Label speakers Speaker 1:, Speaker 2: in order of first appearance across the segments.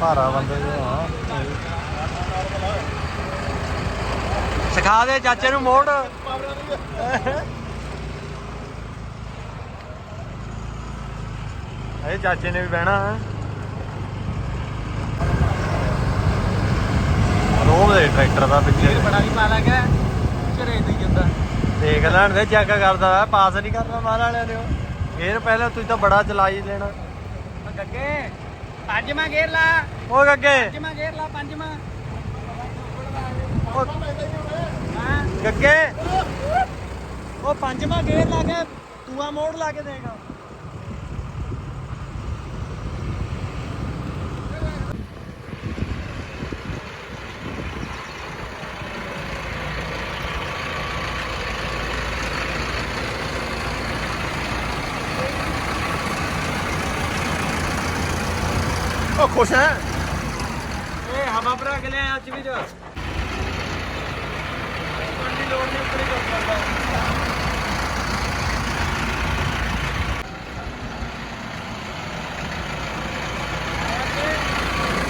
Speaker 1: ਭਾਰਾ ਬੰਦੇ ਦੇ ਆ। ਸਿਖਾ ਦੇ ਚਾਚੇ ਨੂੰ ਮੋੜ। ਇਹ ਚਾਚੇ ਨੇ ਵੀ ਬਹਿਣਾ ਹੈ। ਰੋਮ ਦੇ ਟਰੈਕਟਰ ਦਾ ਪਿੱਛੇ।
Speaker 2: ਬੜਾ ਵੀ ਪਾ ਲੱਗਾ ਘਰੇ ਤੇ ਜਾਂਦਾ
Speaker 1: ਦੇਖ ਲੈਣ ਦੇ ਚੈੱਕ ਕਰਦਾ ਪਾਸ ਨਹੀਂ ਕਰਨਾ ਮਾਰ ਵਾਲਿਆਂ ਨੇ ਉਹ। ਗੇਰ ਪਹਿਲਾਂ ਤੁਸੀਂ ਤਾਂ ਬੜਾ ਚਲਾਈ ਲੈਣਾ।
Speaker 2: ਗੱਗੇ। ਪੰਜਵਾਂ ਗੇਰ ਲਾ।
Speaker 1: ਉਹ ਗੱਗੇ
Speaker 2: ਪੰਜਵਾਂ ਗੇਰ ਲਾ ਪੰਜਵਾਂ। ਹਾਂ।
Speaker 1: ਗੱਗੇ। ਉਹ ਪੰਜਵਾਂ ਗੇਰ ਲਾ ਕੇ ਤੂਆ ਮੋੜ ਲਾ ਕੇ ਦੇਗਾ। ਉਹ ਖੁਸ਼ ਹੈ।
Speaker 2: ਏ ਹਵਾ ਭਰਾ ਕੇ ਲਿਆ ਅੱਜ ਵੀ ਜੋ। ਕੰਡੀ ਲੋੜ ਨਹੀਂ ਉੱਪਰ ਹੀ ਕਰ ਕਰਦਾ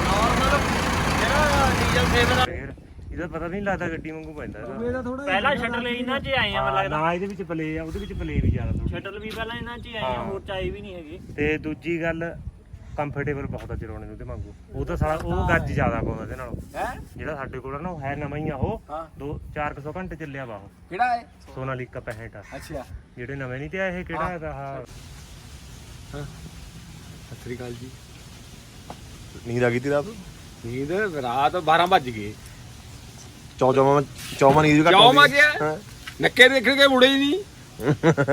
Speaker 2: ਨਾਰਮਲ ਜਿਹੜਾ ਡੀਜ਼ਲ ਸੇਵ ਦਾ
Speaker 1: ਇਹਦਾ ਪਤਾ ਨਹੀਂ ਲੱਗਦਾ ਗੱਡੀ ਵਾਂਗੂ ਪੈਂਦਾ
Speaker 3: ਪਹਿਲਾਂ ਸ਼ਟਲ ਇਹਨਾਂ 'ਚ ਆਏ ਆ ਮੈਨੂੰ ਲੱਗਦਾ।
Speaker 1: ਨਾ ਇਹਦੇ ਵਿੱਚ ਪਲੇ ਆ ਉਹਦੇ ਵਿੱਚ ਪਲੇ ਵੀ ਜ਼ਿਆਦਾ।
Speaker 3: ਸ਼ਟਲ ਵੀ ਪਹਿਲਾਂ ਇਹਨਾਂ 'ਚ ਆਏ ਆ। ਹੋਰ ਚਾਈ ਵੀ ਨਹੀਂ ਹੈਗੇ।
Speaker 1: ਤੇ ਦੂਜੀ ਗੱਲ ਕੰਫਰਟੇਬਲ ਬਹੁਤ ਆ ਚਲਾਉਣੇ ਨੂੰ ਉਹਦੇ ਵਾਂਗੂ। ਉਹ ਤਾਂ ਸਾਲਾ ਉਹ ਗੱਜ ਜ਼ਿਆਦਾ ਪਾਉਂਦਾ ਇਹਦੇ ਨਾਲੋਂ।
Speaker 2: ਹੈ?
Speaker 1: ਜਿਹੜਾ ਸਾਡੇ ਕੋਲ ਆ ਨਾ ਉਹ ਹੈ ਨਵਾਂ ਹੀ ਆ ਉਹ।
Speaker 2: ਹਾਂ।
Speaker 1: 2 400 ਘੰਟੇ ਚੱਲਿਆ ਵਾ ਉਹ।
Speaker 2: ਕਿਹੜਾ ਹੈ
Speaker 1: ਸੋਨਾਲੀਕਾ 65 ਆ
Speaker 2: ਅੱਛਾ।
Speaker 1: ਜਿਹੜੇ ਨਵੇਂ ਨਹੀਂ ਤੇ ਆਏ ਇਹ ਕਿਹੜਾ ਹੈਗਾ ਆਹ?
Speaker 2: ਸਤਿ ਸ੍ਰੀ ਅਕਾਲ ਜੀ।
Speaker 4: ਨੀਂਦ ਆ ਗਈ ਤੀ ਰਾਤ
Speaker 2: ਨੀਂਦ? ਰਾਤ 12 ਵੱਜ ਗਏ।
Speaker 4: ਚੌ ਚੌਵਾਂ ਚੌਵਾਂ ਨੀਂਦ ਵੀ ਘੱਟ
Speaker 2: ਕਿਉਂ
Speaker 4: ਆਉਂਦੀ
Speaker 2: ਮਾ ਗਿਆ
Speaker 4: ਹਾਂ।
Speaker 2: ਨੱਕੇ ਦੇਖਣ ਕੇ ਮੁੜੇ ਹੀ ਨਹੀਂ।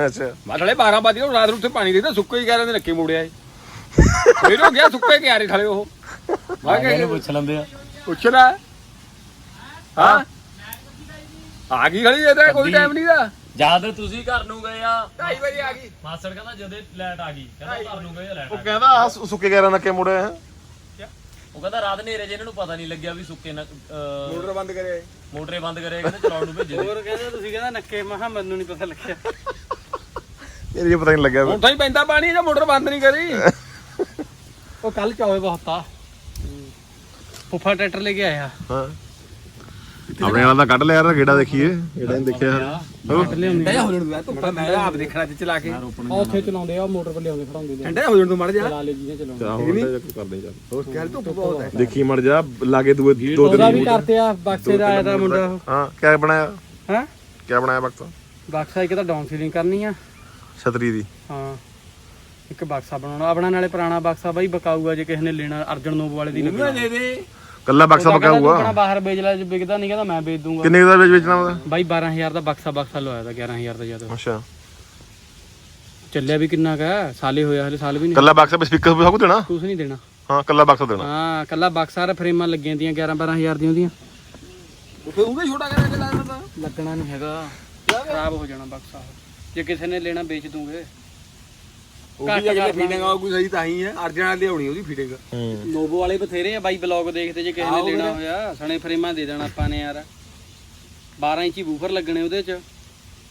Speaker 4: ਅੱਛਾ।
Speaker 2: ਮਤਲਬ 12 ਵੱਜ ਗਏ ਰਾਤ ਨੂੰ ਉੱਥੇ ਪਾਣੀ ਦੇਖਦਾ ਸੁੱਕੇ ਹੀ ਕਹਿ ਰਹੇ ਨੇ ਨੱਕੇ ਮੁੜਿਆ ਏ ਫੇਰ ਹੋ ਗਿਆ ਸੁੱਕੇ ਕਿਆਰੇ ਥਲੇ ਉਹ। ਮੈਂ ਕਿਹਾ
Speaker 3: ਪੁੱਛ ਲੈਂਦੇ ਆ।
Speaker 2: ਪੁੱਛ ਲੈ। ਹਾਂ। ਆ ਗਈ ਖੜੀ ਇਹਦਾ ਕੋਈ ਟਾਈਮ ਨਹੀਂ ਦਾ।
Speaker 3: ਜਦ ਤੁਸੀਂ ਘਰ ਨੂੰ ਗਏ ਆ।
Speaker 2: 2:30 ਵਜੇ ਆ ਗਈ।
Speaker 3: ਮਾਸੜ ਕਹਿੰਦਾ ਜਦੇ ਲਾਈਟ ਆ ਗਈ। ਕਹਿੰਦਾ ਘਰ ਨੂੰ ਗਏ ਲਾਈਟ
Speaker 4: ਉਹ ਕਹਿੰਦਾ ਸੁ- ਸੁੱਕੇ ਗੈਰਾਂ ਨੱਕੇ ਮੁੜੇ ਆ।
Speaker 3: ਉਹ ਕਹਿੰਦਾ ਰਾਤ ਹਨੇਰੇ 'ਚ ਇਹਨਾਂ ਨੂੰ ਪਤਾ ਨਹੀਂ ਲੱਗਿਆ ਵੀ ਸੁੱਕੇ ਨਾ
Speaker 2: ਮੋਟਰ ਬੰਦ ਕਰਿਆ
Speaker 3: ਮੋਟਰੇ ਬੰਦ ਕਰੇ ਕਹਿੰਦੇ ਚਲਾਉਣ ਨੂੰ ਭੇਜੇ
Speaker 2: ਹੋਰ ਕਹਿੰਦਾ ਤੁਸੀਂ ਕਹਿੰਦਾ ਨੱਕੇ ਮਹਾ ਮੈਨੂੰ ਨਹੀਂ ਪਤਾ ਲੱਗਿਆ।
Speaker 4: ਇਹ ਜੇ ਪਤਾ ਨਹੀਂ ਲੱਗਿਆ
Speaker 2: ਹੁਣ ਤਾਂ ਹੀ ਪੈਂਦਾ ਪਾਣੀ ਜਾਂ ਮੋਟਰ ਬੰਦ ਨਹੀਂ ਕਰੀ। ਉਹ ਕੱਲ ਚੌਵੇ ਬਹੁਤ ਆ ਫੁੱਫਾ ਟਰੈਕਟਰ ਲੈ ਕੇ ਆਇਆ।
Speaker 4: ਹਾਂ। ਆਪਣੇ ਵਾਲਾ ਤਾਂ ਕੱਢ ਲਿਆ ਯਾਰ ਗੇੜਾ ਦੇਖੀਏ। ਗੇੜਾ ਨਹੀਂ ਦੇਖਿਆ।
Speaker 2: ਠੰਡਾ ਹੋ ਜਾਣ ਤੂੰ ਧੁੱਪਾ ਮੈਂ ਆਪ ਦੇਖਣਾ ਤੇ ਚਲਾ ਕੇ।
Speaker 5: ਉੱਥੇ ਚਲਾਉਂਦੇ ਆ ਮੋਟਰ ਪਰ ਲਿਆਉਂਦੇ ਖੜਾਉਂਦੇ ਨੇ
Speaker 2: ਠੰਡਾ ਹੋ ਜਾਣ ਤੂੰ ਮੜ ਜਾ।
Speaker 5: ਲਾਲੇ ਜੀ ਨੇ ਚਲਾਉਂਦੇ।
Speaker 4: ਚਾਹ ਹੁਣ ਕਰਦੇ ਚੱਲ
Speaker 2: ਹੋਰ ਕਹਿ ਧੁੱਪ ਬਹੁਤ ਹੈ।
Speaker 4: ਦੇਖੀ ਮੜ ਜਾ ਲਾਗੇ ਦੂਏ ਦੋ ਤਿੰਨ
Speaker 5: ਵੀ ਕਰਤੇ ਆ ਬਕਸੇ ਦਾ ਆਇਆ ਦਾ ਮੁੰਡਾ।
Speaker 4: ਹਾਂ ਕਿਆ ਬਣਾਇਆ?
Speaker 5: ਹੈ?
Speaker 4: ਕਿਆ ਬਣਾਇਆ ਬਕਸਾ?
Speaker 5: ਬਕਸਾ ਇੱਕ ਤਾਂ ਡਾਊਨ ਸੀਲਿੰਗ ਕਰਨੀ ਆ।
Speaker 4: ਛਤਰੀ ਦੀ।
Speaker 5: ਹਾਂ। ਇੱਕ ਬਕਸਾ ਬਣਾਉਣਾ। ਆਪਣਾ ਨਾਲੇ ਪੁਰਾਣਾ ਬਕਸਾ ਬਾਈ ਬਕਾਊਗਾ ਜੇ ਕਿਸੇ ਨੇ ਲੈਣਾ ਅਰਜਨ ਨੋਬ ਵਾਲੇ ਦੀ ਲੱਗਣਾ।
Speaker 2: ਦੇ ਦੇ।
Speaker 4: ਕੱਲਾ ਬਕਸਾ
Speaker 5: ਤੂੰ
Speaker 4: ਹੋਊਗਾ
Speaker 5: ਆਪਣਾ ਬਾਹਰ ਵੇਚ ਲੈ ਜੇ ਵਿਕਦਾ ਨਹੀਂ ਕਹਿੰਦਾ ਮੈਂ ਵੇਚ ਦੂੰਗਾ।
Speaker 4: ਕਿੰਨੇ ਕੁ ਦਾ ਵੇਚ ਵੇਚਣਾ ਉਹਦਾ?
Speaker 5: ਬਾਈ 12000 ਦਾ ਬਕਸਾ ਬਕਸਾ ਲਵਾਇਆ ਦਾ 11000 ਦਾ ਜਦ
Speaker 4: ਅੱਛਾ।
Speaker 5: ਚੱਲਿਆ ਵੀ ਕਿੰਨਾ ਕਾ ਸਾਲੇ ਹੋਇਆ ਹਲੇ ਸਾਲ ਵੀ ਨਹੀਂ।
Speaker 4: ਕੱਲਾ ਬਕਸਾ ਸਪੀਕਰ ਸਭ ਕੁਝ ਦੇਣਾ?
Speaker 5: ਕੁਝ ਨਹੀਂ ਦੇਣਾ।
Speaker 4: ਹਾਂ ਕੱਲਾ ਬਕਸਾ ਦੇਣਾ।
Speaker 5: ਹਾਂ ਕੱਲਾ ਬਕਸਾ ਰ ਫਰੇਮਾਂ ਲੱਗੀਆਂ ਦੀਆਂ 11 12000 ਦੀਆਂ ਉਹਦੀਆਂ।
Speaker 2: ਫੇ ਉਹਦੇ ਛੋਟਾ ਕਰਾ ਕੇ ਲਾ ਦਿੰਦਾ?
Speaker 5: ਲੱਗਣਾ ਨਹੀਂ ਹੈਗਾ। ਖਰਾਬ ਹੋ ਜਾਣਾ ਬਕਸਾ। ਜੇ ਕਿਸੇ ਨੇ ਲੈਣਾ ਵੇਚ ਦੂੰਗੇ।
Speaker 2: ਉਹ ਵੀ ਅਗਲੇ ਫੀਡਿੰਗ ਆ ਕੋਈ ਸਹੀ ਤਾਂ ਹੀ ਹੈ ਅਰਜਨ ਨਾਲ ਲਿਆਉਣੀ ਉਹਦੀ ਫੀਡਿੰਗ।
Speaker 4: ਹੂੰ।
Speaker 5: ਨੋਵੋ ਵਾਲੇ ਬਥੇਰੇ ਆ ਬਾਈ ਬਲੌਗ ਦੇਖਦੇ ਜੇ ਕਿਸੇ ਨੇ
Speaker 2: ਆਹੋ
Speaker 5: ਲੈਣਾ
Speaker 2: ਵੀਰੇ।
Speaker 5: ਹੋਇਆ ਸਣੇ ਫਰੇਮਾਂ ਦੇ ਦੇਣਾ ਆਪਾਂ ਨੇ ਯਾਰ। 12 ਇੰਚੀ ਬੂਫਰ ਲੱਗਣੇ ਉਹਦੇ ਚ।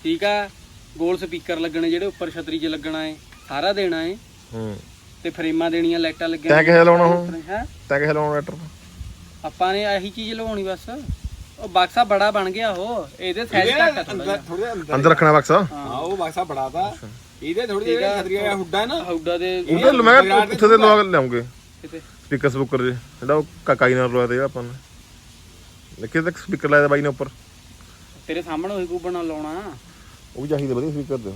Speaker 5: ਠੀਕ ਆ ਗੋਲ ਸਪੀਕਰ ਲੱਗਣੇ ਜਿਹੜੇ ਉੱਪਰ ਛਤਰੀ 'ਚ ਲੱਗਣਾ ਏ ਸਾਰਾ ਦੇਣਾ ਏ।
Speaker 4: ਹੂੰ।
Speaker 5: ਤੇ ਫਰੇਮਾਂ ਦੇਣੀਆਂ ਲਾਈਟਾਂ ਲੱਗੀਆਂ
Speaker 4: ਤੈਂ ਕਿਹੇ ਲਾਉਣਾ ਹੁਣ?
Speaker 5: ਹੈ?
Speaker 4: ਤੈਂ ਕਿਹੇ ਲਾਉਣਾ ਲੈਟਰ
Speaker 5: ਆਪਾਂ ਨੇ ਇਹੀ ਚੀਜ਼ ਲਵਾਉਣੀ ਬਸ। ਉਹ ਬਕਸਾ ਬੜਾ ਬਣ ਗਿਆ ਉਹ ਇਹਦੇ ਸਾਈਜ਼ ਘੱਟ ਆ ਥੋੜਾ
Speaker 2: ਅੰਦਰ ਥੋੜੇ ਅੰਦਰ
Speaker 4: ਅੰਦਰ ਰੱਖਣਾ ਬਕਸਾ
Speaker 2: ਹਾਂ ਉਹ ਬਕਸਾ ਬੜਾ ਤਾ। ਇਹਦੇ ਥੋੜੀ ਜਿਹੀ ਖਤਰੀ ਆ ਹੁੱਡਾ ਹੈ ਨਾ
Speaker 5: ਹੌਡਾ ਦੇ
Speaker 4: ਉਹਦੇ ਮੈਂ ਕਿਹਾ ਉੱਥੇ ਦੇ ਲਵਾ ਕੇ ਲਿਆਉਂਗੇ।
Speaker 5: ਕਿਤੇ
Speaker 4: ਸਪੀਕਰ ਸਪੂਕਰ ਜੇ ਜਿਹੜਾ ਉਹ ਕਾਕਾਈ ਨਾਲ ਲਵਾਇਆ ਤੇ ਜਿਹੜਾ ਆਪਾਂ ਨੇ। ਦੇਖੇ ਤੱਕ ਸਪੀਕਰ ਲਾਇਆ ਬਾਈ ਨੇ ਉੱਪਰ।
Speaker 5: ਤੇਰੇ ਸਾਹਮਣੇ ਉਹੀ ਕੋ ਬਣਾ ਲਾਉਣਾ।
Speaker 4: ਉਹ ਵੀ ਚਾਹੀਦੇ ਵਧੀਆ ਸਪੀਕਰ ਦੇ।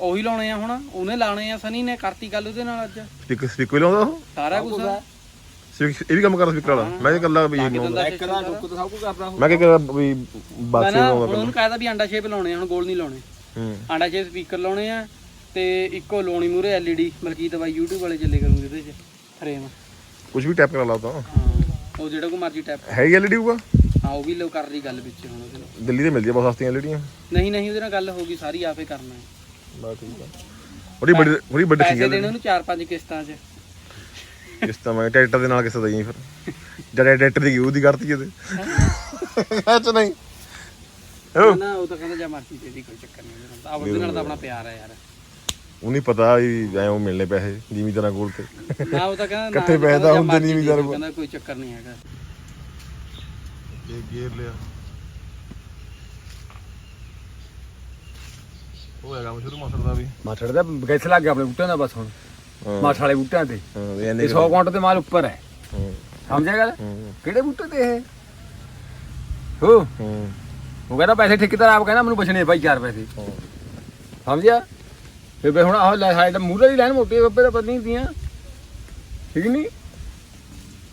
Speaker 5: ਉਹੀ ਲਾਉਣੇ ਆ ਹੁਣ। ਉਹਨੇ ਲਾਉਣੇ ਆ ਸਨੀ ਨੇ ਕਰਤੀ ਗੱਲ ਉਹਦੇ ਨਾਲ ਅੱਜ।
Speaker 4: ਸਪੀਕਰ ਸਪੀਕਰ ਵੀ ਲਾਉਂਦਾ ਉਹ?
Speaker 5: ਸਾਰਾ ਕੁਝ
Speaker 4: ਇਹ ਵੀ ਕੰਮ ਕਰਦਾ ਸਪੀਕਰ ਵਾਲਾ। ਮੈਂ ਇਹ ਕੱਲਾ ਵੀ
Speaker 5: ਕੇ
Speaker 4: ਲਾਉਂਦਾ।
Speaker 2: ਇੱਕ ਦਾ ਟੁੱਕ ਤਾਂ ਸਭ ਕੁਝ ਕਰਦਾ ਉਹ।
Speaker 4: ਮੈਂ ਕਿ ਵੀ
Speaker 5: ਮੈਂ
Speaker 4: ਬਾਤ ਲਾਉਂਦਾ
Speaker 5: ਹੁਣ ਉਹਨੂੰ ਕਹਿਦਾ ਵੀ ਆਂਡਾ ਸ਼ੇਪ ਲਾਉਣੇ ਆ ਹੁਣ ਗੋਲ ਨਹੀਂ ਲਾਉਣੇ।
Speaker 4: ਹੂੰ।
Speaker 5: ਆਂਡਾ ਸ਼ੇਪ ਸਪੀਕਰ ਲਾਉਣੇ ਆ। ਤੇ ਇੱਕੋ ਲਾਉਣੀ ਮੂਰੇ ਐਲਈਡੀ ਮਲਕੀਤ ਬਾਈ YouTube ਵਾਲੇ ਚੱਲੇ ਕਰੂੰਗੇ ਉਹਦੇ ਚ ਫਰੇਮ
Speaker 4: ਕੁਝ ਵੀ ਟੈਪ ਕਰਾ ਲਾ ਤਾਂ।
Speaker 5: ਹਾਂ ਉਹ ਜਿਹੜਾ ਕੋ ਮਰਜ਼ੀ ਟੈਪ
Speaker 4: ਹੈ ਹੀ ਐਲਈਡੀ ਹੋਊਗਾ?
Speaker 5: ਹਾਂ ਉਹ ਵੀ ਲੋ ਕਰ ਲਈ ਗੱਲ ਵਿੱਚ ਹੁਣ ਉਹਦੇ ਨਾਲ।
Speaker 4: ਦਿੱਲੀ ਤੇ ਮਿਲਦੀ ਆ ਬਹੁਤ ਸਸਤੀਆਂ ਐਲਈਡੀਆਂ
Speaker 5: ਨਹੀਂ ਨਹੀਂ ਉਹਦੇ ਨਾਲ ਗੱਲ ਹੋ ਗਈ ਸਾਰੀ ਆਪੇ ਕਰਨਾ ਹੈ।
Speaker 4: ਬਸ ਠੀਕ ਆ। ਬੜੀ ਬੜੀ ਬੜੀ ਵੱਡੀ
Speaker 5: ਪੈਸੇ
Speaker 4: ਚੀਜ਼
Speaker 5: ਦੇਣੇ
Speaker 4: ਹੈ
Speaker 5: ਉਹਨੂੰ ਚਾਰ ਪੰਜ ਕਿਸ਼ਤਾਂ 'ਚ।
Speaker 4: ਇਸ ਤਾਂ ਮੈਂ ਟਰੈਕਟਰ ਦੇ ਨਾਲ ਕਿਸੇ ਦਾ ਹੀ ਫਿਰ ਜਿਹੜਾ ਟਰੈਕਟਰ ਦੀ ਉਹਦੀ ਕਰਤੀ ਇਹਦੇ ਅੱਛ ਨਹੀਂ।
Speaker 5: ਨਾ, ਨਾ ਉਹ ਤਾਂ ਕਹਿੰਦਾ ਜਾਂ ਮਰਜ਼ੀ ਦੇ ਦੀ ਕੋਈ ਚੱਕਰ ਨਹੀਂ। ਉਹਦੇ ਨਾਲ ਤਾਂ ਉਹਦੇ ਨਾਲ ਤਾਂ ਆਪਣਾ ਪਿਆਰ ਹੈ ਯਾਰ।
Speaker 4: ਉਹ ਨਹੀਂ ਪਤਾ ਵੀ ਐ ਉਹ ਮਿਲਨੇ ਪੈਸੇ ਜ਼ਿਮੀਦਾਰਾਂ ਕੋਲ ਤੇ।
Speaker 1: ਨਾ ਉਹ ਤਾਂ ਕਹਿੰਦਾ ਨਾ
Speaker 4: ਇਕੱਠੇ ਪੈਸੇ ਤਾਂ
Speaker 1: ਜਾਂ
Speaker 4: ਹੁੰਦੇ ਨੀ
Speaker 1: ਮਰਜ਼ੀ
Speaker 4: ਜ਼ਿਮੀਦਾਰ
Speaker 1: ਦੇ,
Speaker 4: ਕੋਲ।
Speaker 1: ਕਹਿੰਦਾ ਕੋਈ ਚੱਕਰ ਨਹੀਂ ਹੈਗਾ।
Speaker 4: ਇਹ ਗੇਰ ਲਿਆ। ਉਹ ਹੈਗਾ ਸ਼ੁਰੂ ਮਸਰ ਦਾ ਵੀ।
Speaker 2: ਮਾਠੜ ਦਾ ਗੈਸ ਲੱਗ ਗਿਆ ਆਪਣੇ ਬੂਟਿਆਂ ਦਾ ਬਸ ਹੁਣ।
Speaker 4: ਹਾਂ।
Speaker 2: ਮਾਠ ਵਾਲੇ ਬੂਟਿਆਂ ਤੇ।
Speaker 4: ਹਾਂ ਇਹ
Speaker 2: ਇਹ
Speaker 4: ਇਹਨੇ
Speaker 2: 100 ਕੁਇੰਟਲ ਦੇ ਮਾਲ ਉੱਪਰ ਹੈ।
Speaker 4: ਹਾਂ।
Speaker 2: ਸਮਝਿਆ ਗੱਲ?
Speaker 4: ਹਾਂ।
Speaker 2: ਕਿਹੜੇ ਬੂਟੇ ਤੇ ਇਹ? ਹੋ।
Speaker 4: ਹਾਂ।
Speaker 2: ਉਹ ਕਹਿੰਦਾ ਪੈਸੇ ਠੇਕੇਦਾਰ ਆਪ ਕਹਿੰਦਾ ਮੈਨੂੰ ਬਚਣੇ ਭਾਈ ਚਾਰ ਪੈਸੇ।
Speaker 4: ਹਾਂ।
Speaker 2: ਸਮਝਿਆ ਫਿਰ ਬਈ ਹੁਣ ਆਹ ਲੈ ਸਾਈਡ ਮੂਹਰੇ ਦੀ ਲੈਣ ਮੋਟੀ ਬੱਬੇ ਦਾ ਪਤਨੀ ਦੀਆਂ ਠੀਕ ਨਹੀਂ?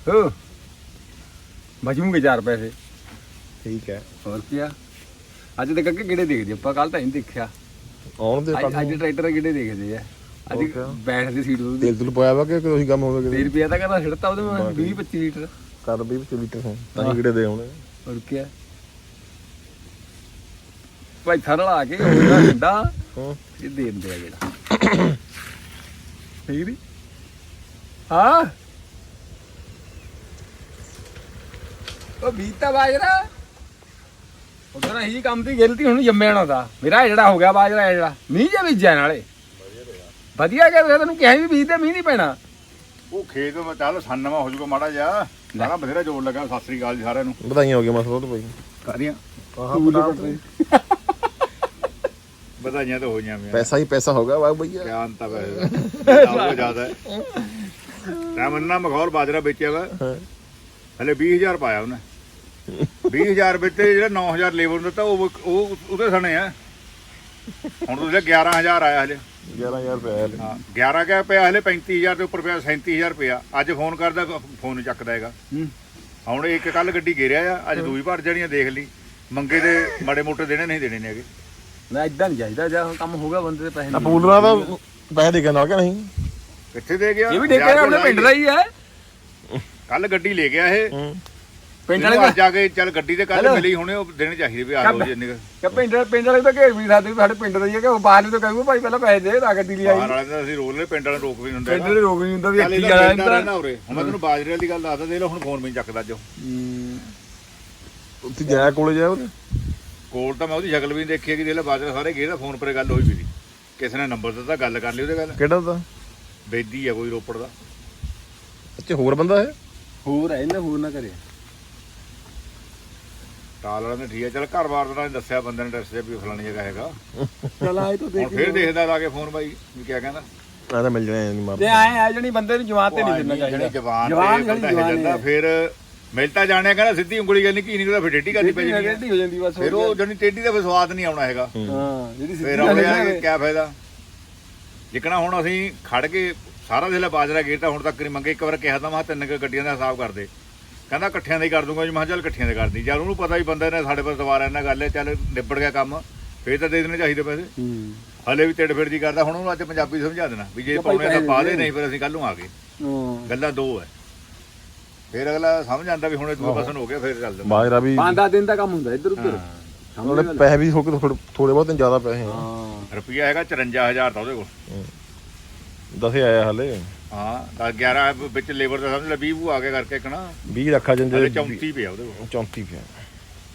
Speaker 2: ਹੋ। ਬਚੂਗੇ ਚਾਰ ਪੈਸੇ।
Speaker 4: ਠੀਕ ਹੈ।
Speaker 2: ਹੋਰ ਕੀ ਆ? ਅੱਜ ਤੱਕ ਅੱਗੇ ਕਿਹੜੇ ਦੇਖਦੇ? ਆਪਾਂ ਕੱਲ ਤਾਂ ਨਹੀਂ ਦੇਖਿਆ।
Speaker 4: ਆਉਣ ਦੇ
Speaker 2: ਅੱਜ ਅੱਜ ਟਰੈਕਟਰ ਕਿਹੜੇ ਦੇਖਦੇ ਆ? ਅੱਜ? ਬੈਠ ਦੀ ਸੀਟ ਉਹਦੀ
Speaker 4: ਤੇਲ ਤੁਲ ਪਾਇਆ ਵਾ ਕਿ ਤੁਸੀਂ ਕੰਮ ਹੋਵੇ
Speaker 2: 3
Speaker 4: ਕਿਤੇ?
Speaker 2: ਰੁਪਿਆ ਤਾਂ ਕਹਿੰਦਾ ਛਿੜਤਾ ਉਹਦੇ ਮੈਂ 20 25 ਲੀਟਰ।
Speaker 4: ਕਰ ਵੀ 20 ਲੀਟਰ ਹੋ ਤਾਂ ਹੀ ਕਿਹੜੇ ਦੇ ਆਉਣੇ?
Speaker 2: ਹੋਰ ਕੀ ਆ? ਭਾਈ ਥਰਲ ਆ ਕੇ ਉਹਦਾ ਡੰਡਾ।
Speaker 4: ਹਾਂ।
Speaker 2: ਇਹ ਦੇ ਦਿੰਦੇ ਆ ਜਿਹੜਾ। ਠੀਕ ਨੀ ਹਾਂ? ਉਹ ਬੀਤਾ ਬਾਜਰਾ। ਉਧਰ ਨਹੀਂ ਕੰਮ ਦੀ ਗਲਤੀ ਹੁਣ ਜੰਮਿਆ ਨਾ ਦਾ ਮੇਰਾ ਜਿਹੜਾ ਹੋ ਗਿਆ ਬਾਜਰਾ ਇਹ ਜਿਹੜਾ। ਮੀਂਹ ਜੇ ਬੀਜਿਆ ਨਾਲੇ। ਵਧੀਆ ਗਿਆ ਤੈਨੂੰ ਕਿਹਾ ਵੀ ਬੀਜ ਤੇ ਮੀਂਹ ਨਹੀਂ ਪੈਣਾ।
Speaker 6: ਉਹ ਖੇਤ ਵਿੱਚ ਚੱਲ ਸੰਨਵਾ ਹੋ ਜਾਊਗਾ ਮਾੜਾ ਜਿਹਾ। ਸਾਰਾ ਬਥੇਰਾ ਜੋਰ ਲੱਗਾ ਸਤਿ ਸ੍ਰੀ ਅਕਾਲ ਜੀ ਸਾਰਿਆਂ ਨੂੰ।
Speaker 4: ਵਧਾਈਆਂ ਹੋ ਗਈਆਂ ਮਸਲਾ ਤੋਂ ਭਾਈ
Speaker 6: ਕਾਦੀਆਂ
Speaker 4: ਆਹ
Speaker 6: ਵਧਾਈਆਂ ਤਾਂ ਹੋਈਆਂ ਮੈਂ
Speaker 4: ਪੈਸਾ ਹੀ ਪੈਸਾ ਹੋਗਾ ਵਾ ਭਈਆ
Speaker 6: ਅੰਤ ਆ ਵੈਸੇ ਬਹੁਤ ਜ਼ਿਆਦਾ। ਹੈ ਤਾਂ ਮੰਨਣਾ ਮਖੌਲ ਬਾਜਰਾ ਵੇਚਿਆ ਵਾ। ਹਲੇ 20000 ਪਾਇਆ ਉਹਨੇ। 20000 ਵਿੱਚ ਤੇ ਜਿਹੜਾ 9000 ਲੇਬਰ ਨੂੰ ਦਿੱਤਾ ਉਹ ਉਹ ਉਹਦੇ ਸਣੇ ਆ। ਹੁਣ ਤੁਸੀਂ 11000 ਆਇਆ ਹਲੇ।
Speaker 4: 11000 ਰੁਪਏ ਹਲੇ।
Speaker 6: ਹਾਂ 11 ਕਿਆ ਪਿਆ ਹਲੇ? 35000 ਦੇ ਉੱਪਰ ਪਿਆ 37000 ਰੁਪਇਆ ਅੱਜ ਫੋਨ ਕਰਦਾ ਫੋਨ ਚੱਕਦਾ ਹੈਗਾ। ਹੁਣ ਇੱਕ ਕੱਲ ਗੱਡੀ ਗੇਰਿਆ ਆ ਅੱਜ ਦੂਈ ਭਰ ਜਾਣੀਆਂ ਦੇਖ ਲਈ। ਮੰਗੇ ਦੇ ਮਾੜੇ ਮੋਟੇ ਦੇਣੇ ਨਹੀਂ ਦੇਣੇ ਨੇ ਹੈਗੇ।
Speaker 2: ਨਾ ਇਦਾਂ ਨਹੀਂ ਚਾਹੀਦਾ ਜਾਂ ਕੰਮ ਹੋ ਗਿਆ ਬੰਦੇ ਦੇ ਪੈਸੇ
Speaker 4: ਆ ਪੂਲਣਾ ਦਾ ਪੈਸੇ ਦੇ ਕੇ ਨਾਲ ਕਿ ਨਹੀਂ?
Speaker 6: ਕਿੱਥੇ ਦੇ ਗਿਆ?
Speaker 2: ਇਹ ਵੀ ਠੇਕੇ ਆਪਣੇ ਪਿੰਡ ਦਾ ਹੀ ਹੈ।
Speaker 6: ਕੱਲ ਗੱਡੀ ਲੈ ਗਿਆ ਇਹ।
Speaker 2: ਪਿੰਡ ਵਾਲੇ
Speaker 6: ਅੱਜ ਜਾ ਕੇ ਚੱਲ ਗੱਡੀ ਤੇ ਕੱਲ। ਮਿਲੀ ਹੁਣੇ ਉਹ ਦੇਣੇ ਚਾਹੀਦੇ ਵੀ ਆ ਲਓ ਜੀ ਇੰਨੇ ਕੁ।
Speaker 2: ਕਿ ਪਿੰਡ ਪਿੰਡ ਵਾਲੇ ਤਾਂ ਘੇਰ ਵੀ ਸਾਡੇ ਸਾਡੇ ਪਿੰਡ ਦਾ ਹੀ ਹੈ ਕਿ ਉਹ ਬਾਹਰ ਨੂੰ ਤਾਂ ਕਹੂਗਾ ਭਾਈ ਪਹਿਲਾਂ ਪੈਸੇ ਦੇ ਤਾਂ ਗੱਡੀ ਲਈ ਆਈ।
Speaker 6: ਬਾਹਰ ਵਾਲੇ ਦਾ ਅਸੀਂ ਰੋਲ ਲੈ ਪਿੰਡ ਵਾਲੇ ਰੋਕ ਵੀ ਨਹੀਂ ਹੁੰਦਾ
Speaker 2: ਪਿੰਡ ਦੇ ਰੋਗ ਨਹੀਂ ਹੁੰਦਾ ਵੀ
Speaker 6: ਇਹਦਾ
Speaker 2: ਵਾਲਾ ਇੰਦਾ
Speaker 6: ਨਾ ਉਰੇ। ਹੁਣ ਮੈਂ ਤੈਨੂੰ ਬਾਜਰੇ ਵਾਲੀ ਗੱਲ ਦੱਸਦਾ ਦੇ ਲੋ ਹੁਣ ਫੋਨ ਵੀ ਨੀ ਚੱਕਦਾ ਜੋ
Speaker 4: ਉੱਥੇ ਜਾਇਆ ਕੋਲੇ ਜਾਇਆ ਉਹਦੇ
Speaker 6: ਕੋਲ ਤਾਂ ਮੈਂ ਉਹਦੀ ਸ਼ਕਲ ਵੀ ਦੇਖੀ ਕਿ ਦੇ ਲੈ ਬਾਜਰੇ ਸਾਰੇ ਗਏ ਤਾਂ ਫੋਨ ਪਰੇ ਗੱਲ ਹੋਈ ਵੀ ਸੀ ਕਿਸੇ ਨੇ ਨੰਬਰ ਦਿੱਤਾ ਗੱਲ ਕਰ ਲਈ ਉਹਦੇ ਗੱਲ।
Speaker 4: ਕਿਹੜਾ ਦਾ
Speaker 6: ਬੇਦੀ ਆ ਕੋਈ ਰੋਪੜ ਦਾ।
Speaker 4: ਅੱਛਾ ਹੋਰ ਬੰਦਾ ਹੈ?
Speaker 2: ਹੋਰ ਹੈ ਇਹਨੇ ਹੋਰ ਨਾ ਕਰੇ।
Speaker 6: ਟਾਲ ਵਾਲਾ ਨੇ ਠੀਕ ਹੈ ਚਲ ਘਰ-ਬਾਰ ਦਾ ਦੱਸਿਆ ਬੰਦੇ ਨੇ ਦੱਸਿਆ ਵੀ ਫਲਾਣੀ ਜਗ੍ਹਾ ਹੈਗਾ।
Speaker 2: ਚਲ ਆਏ ਤਾਂ
Speaker 6: ਹੁਣ ਫੇਰ ਦੇਖਦਾ ਲਾ ਕੇ ਫੋਨ ਬਾਈ ਵੀ ਕਿਆ ਕਹਿੰਦਾ।
Speaker 4: ਆ ਤਾਂ ਮਿਲ ਜਾਣਾ ਨਹੀਂ ਮਾਰ
Speaker 2: ਤੇ ਆਏ ਆ ਜਣੀ ਬੰਦੇ ਨੂੰ ਜਵਾਨ ਤੇ ਨਹੀਂ ਦੇਣਾ ਚਾਹੀਦਾ
Speaker 6: ਜਵਾਨ
Speaker 2: ਜਵਾਨ
Speaker 6: ਤੇ ਬੰਦਾ
Speaker 2: ਜਵਾਨ
Speaker 6: ਹਿੱਲਦਾ
Speaker 2: ਹੈ।
Speaker 6: ਫਿਰ ਮਿਲਤਾ ਜਾਣਿਆ ਕਹਿੰਦਾ ਸਿੱਧੀ ਉਂਗਲੀ ਕਰਨੀ ਕੀ ਨਿਕਲਦਾ ਫਿਰ ਡੇਢੀ ਕਰਨੀ ਪੈ ਜਾਣੀ ਹੈ।
Speaker 2: ਜਾਂਦੀ ਬਸ
Speaker 6: ਫਿਰ ਉਹ ਜਣੀ ਟੇਢੀ ਦਾ ਫਿਰ ਸਵਾਦ ਨਹੀਂ ਆਉਣਾ ਹੈਗਾ।
Speaker 2: ਹਾਂ ਜਿਹੜੀ
Speaker 6: ਫਿਰ
Speaker 2: ਸਿੱਧੀ
Speaker 6: ਆਉਂਦੇ
Speaker 2: ਗੱਲ
Speaker 6: ਆ
Speaker 2: ਹੈ
Speaker 6: ਕਿਆ ਫਾਇਦਾ? ਜਿਕਣਾ ਹੁਣ ਅਸੀਂ ਖੜ ਕੇ ਸਾਰਾ ਦਿਨ ਬਾਜਰਾ ਗੇਰ ਤਾਂ ਹੁਣ ਤੱਕ ਨਹੀਂ ਮੰਗੇ ਇੱਕ ਵਾਰ ਕਿਹਾ ਤਾਂ ਮੈਂ ਕਿਹਾ ਤਿੰਨ ਕੁ ਗੱਡੀਆਂ ਦਾ ਹਿਸਾਬ ਕਰ ਦੇ ਕਹਿੰਦਾ ਇਕੱਠਿਆਂ ਦਾ ਹੀ ਕਰ ਦੂੰਗਾ ਜੀ ਮੈਂ ਕਿਹਾ ਚੱਲ ਇਕੱਠਿਆਂ ਦੇ ਕਰਦੀ ਜਦ ਉਹਨੂੰ ਪਤਾ ਵੀ ਬੰਦੇ ਨੇ ਸਾਡੇ ਕੋਲ ਦੁਬਾਰਾ ਇਹਨਾਂ ਗੱਲ ਹੈ ਚੱਲ ਨਿਬੜ ਗਿਆ ਕੰਮ ਫੇਰ ਤਾਂ ਦੇ ਦੇਣੇ ਚਾਹੀਦੇ ਪੈਸੇ।
Speaker 2: ਹੂੰ।
Speaker 6: ਹਲੇ ਵੀ ਤੇੜ ਫੇੜ ਦੀ ਕਰਦਾ ਹੁਣ ਉਹਨੂੰ ਅੱਜ ਪੰਜਾਬੀ ਸਮਝਾ ਦੇਣਾ ਵੀ ਜੇ ਪਾਉਣੇ ਤਾਂ ਪਾ ਦੇ ਨਹੀਂ ਫਿਰ ਅਸੀਂ ਕੱਲ ਨੂੰ ਆ ਗਏ।
Speaker 2: ਹਾਂ।
Speaker 6: ਗੱਲਾਂ ਦੋ ਹੈ। ਫਿਰ ਅਗਲਾ ਸਮਝ ਆਂਦਾ ਵੀ ਹੁਣ ਇਹ ਦੂਆ ਪਸੰਦ ਹੋ ਗਿਆ ਫਿਰ ਚੱਲ ਦਿੰਦਾ
Speaker 4: ਬਾਜਰਾ ਵੀ
Speaker 2: ਪੰਜ ਦਿਨ ਦਾ ਕੰਮ ਹੁੰਦਾ ਇੱਧਰ ਉੱਧਰ।
Speaker 4: ਉਹਨੇ ਪੈਸੇ ਵੀ ਥੋੜੇ ਥੋੜੇ ਬਹੁਤ ਜ਼ਿਆਦਾ ਪੈਸੇ ਆ।
Speaker 2: ਹਾਂ।
Speaker 6: ਰੁਪਿਆ ਹੈਗਾ 54000 ਦਾ ਉਹਦੇ ਕੋਲ।
Speaker 4: ਦਸੇ ਆਇਆ ਹਲੇ।
Speaker 6: ਹਾਂ 10 11 ਵਿੱਚ ਲੇਬਰ ਦਾ ਸਮਝ ਲੈ 20 ਬੂ ਆ ਕੇ ਕਰਕੇ ਕਹਣਾ
Speaker 4: 20 ਰੱਖਾ ਜੰਦੇ
Speaker 6: ਹਲੇ 34 ਪਿਆ ਉਹਦੇ ਕੋਲ।
Speaker 4: 34 ਪਿਆ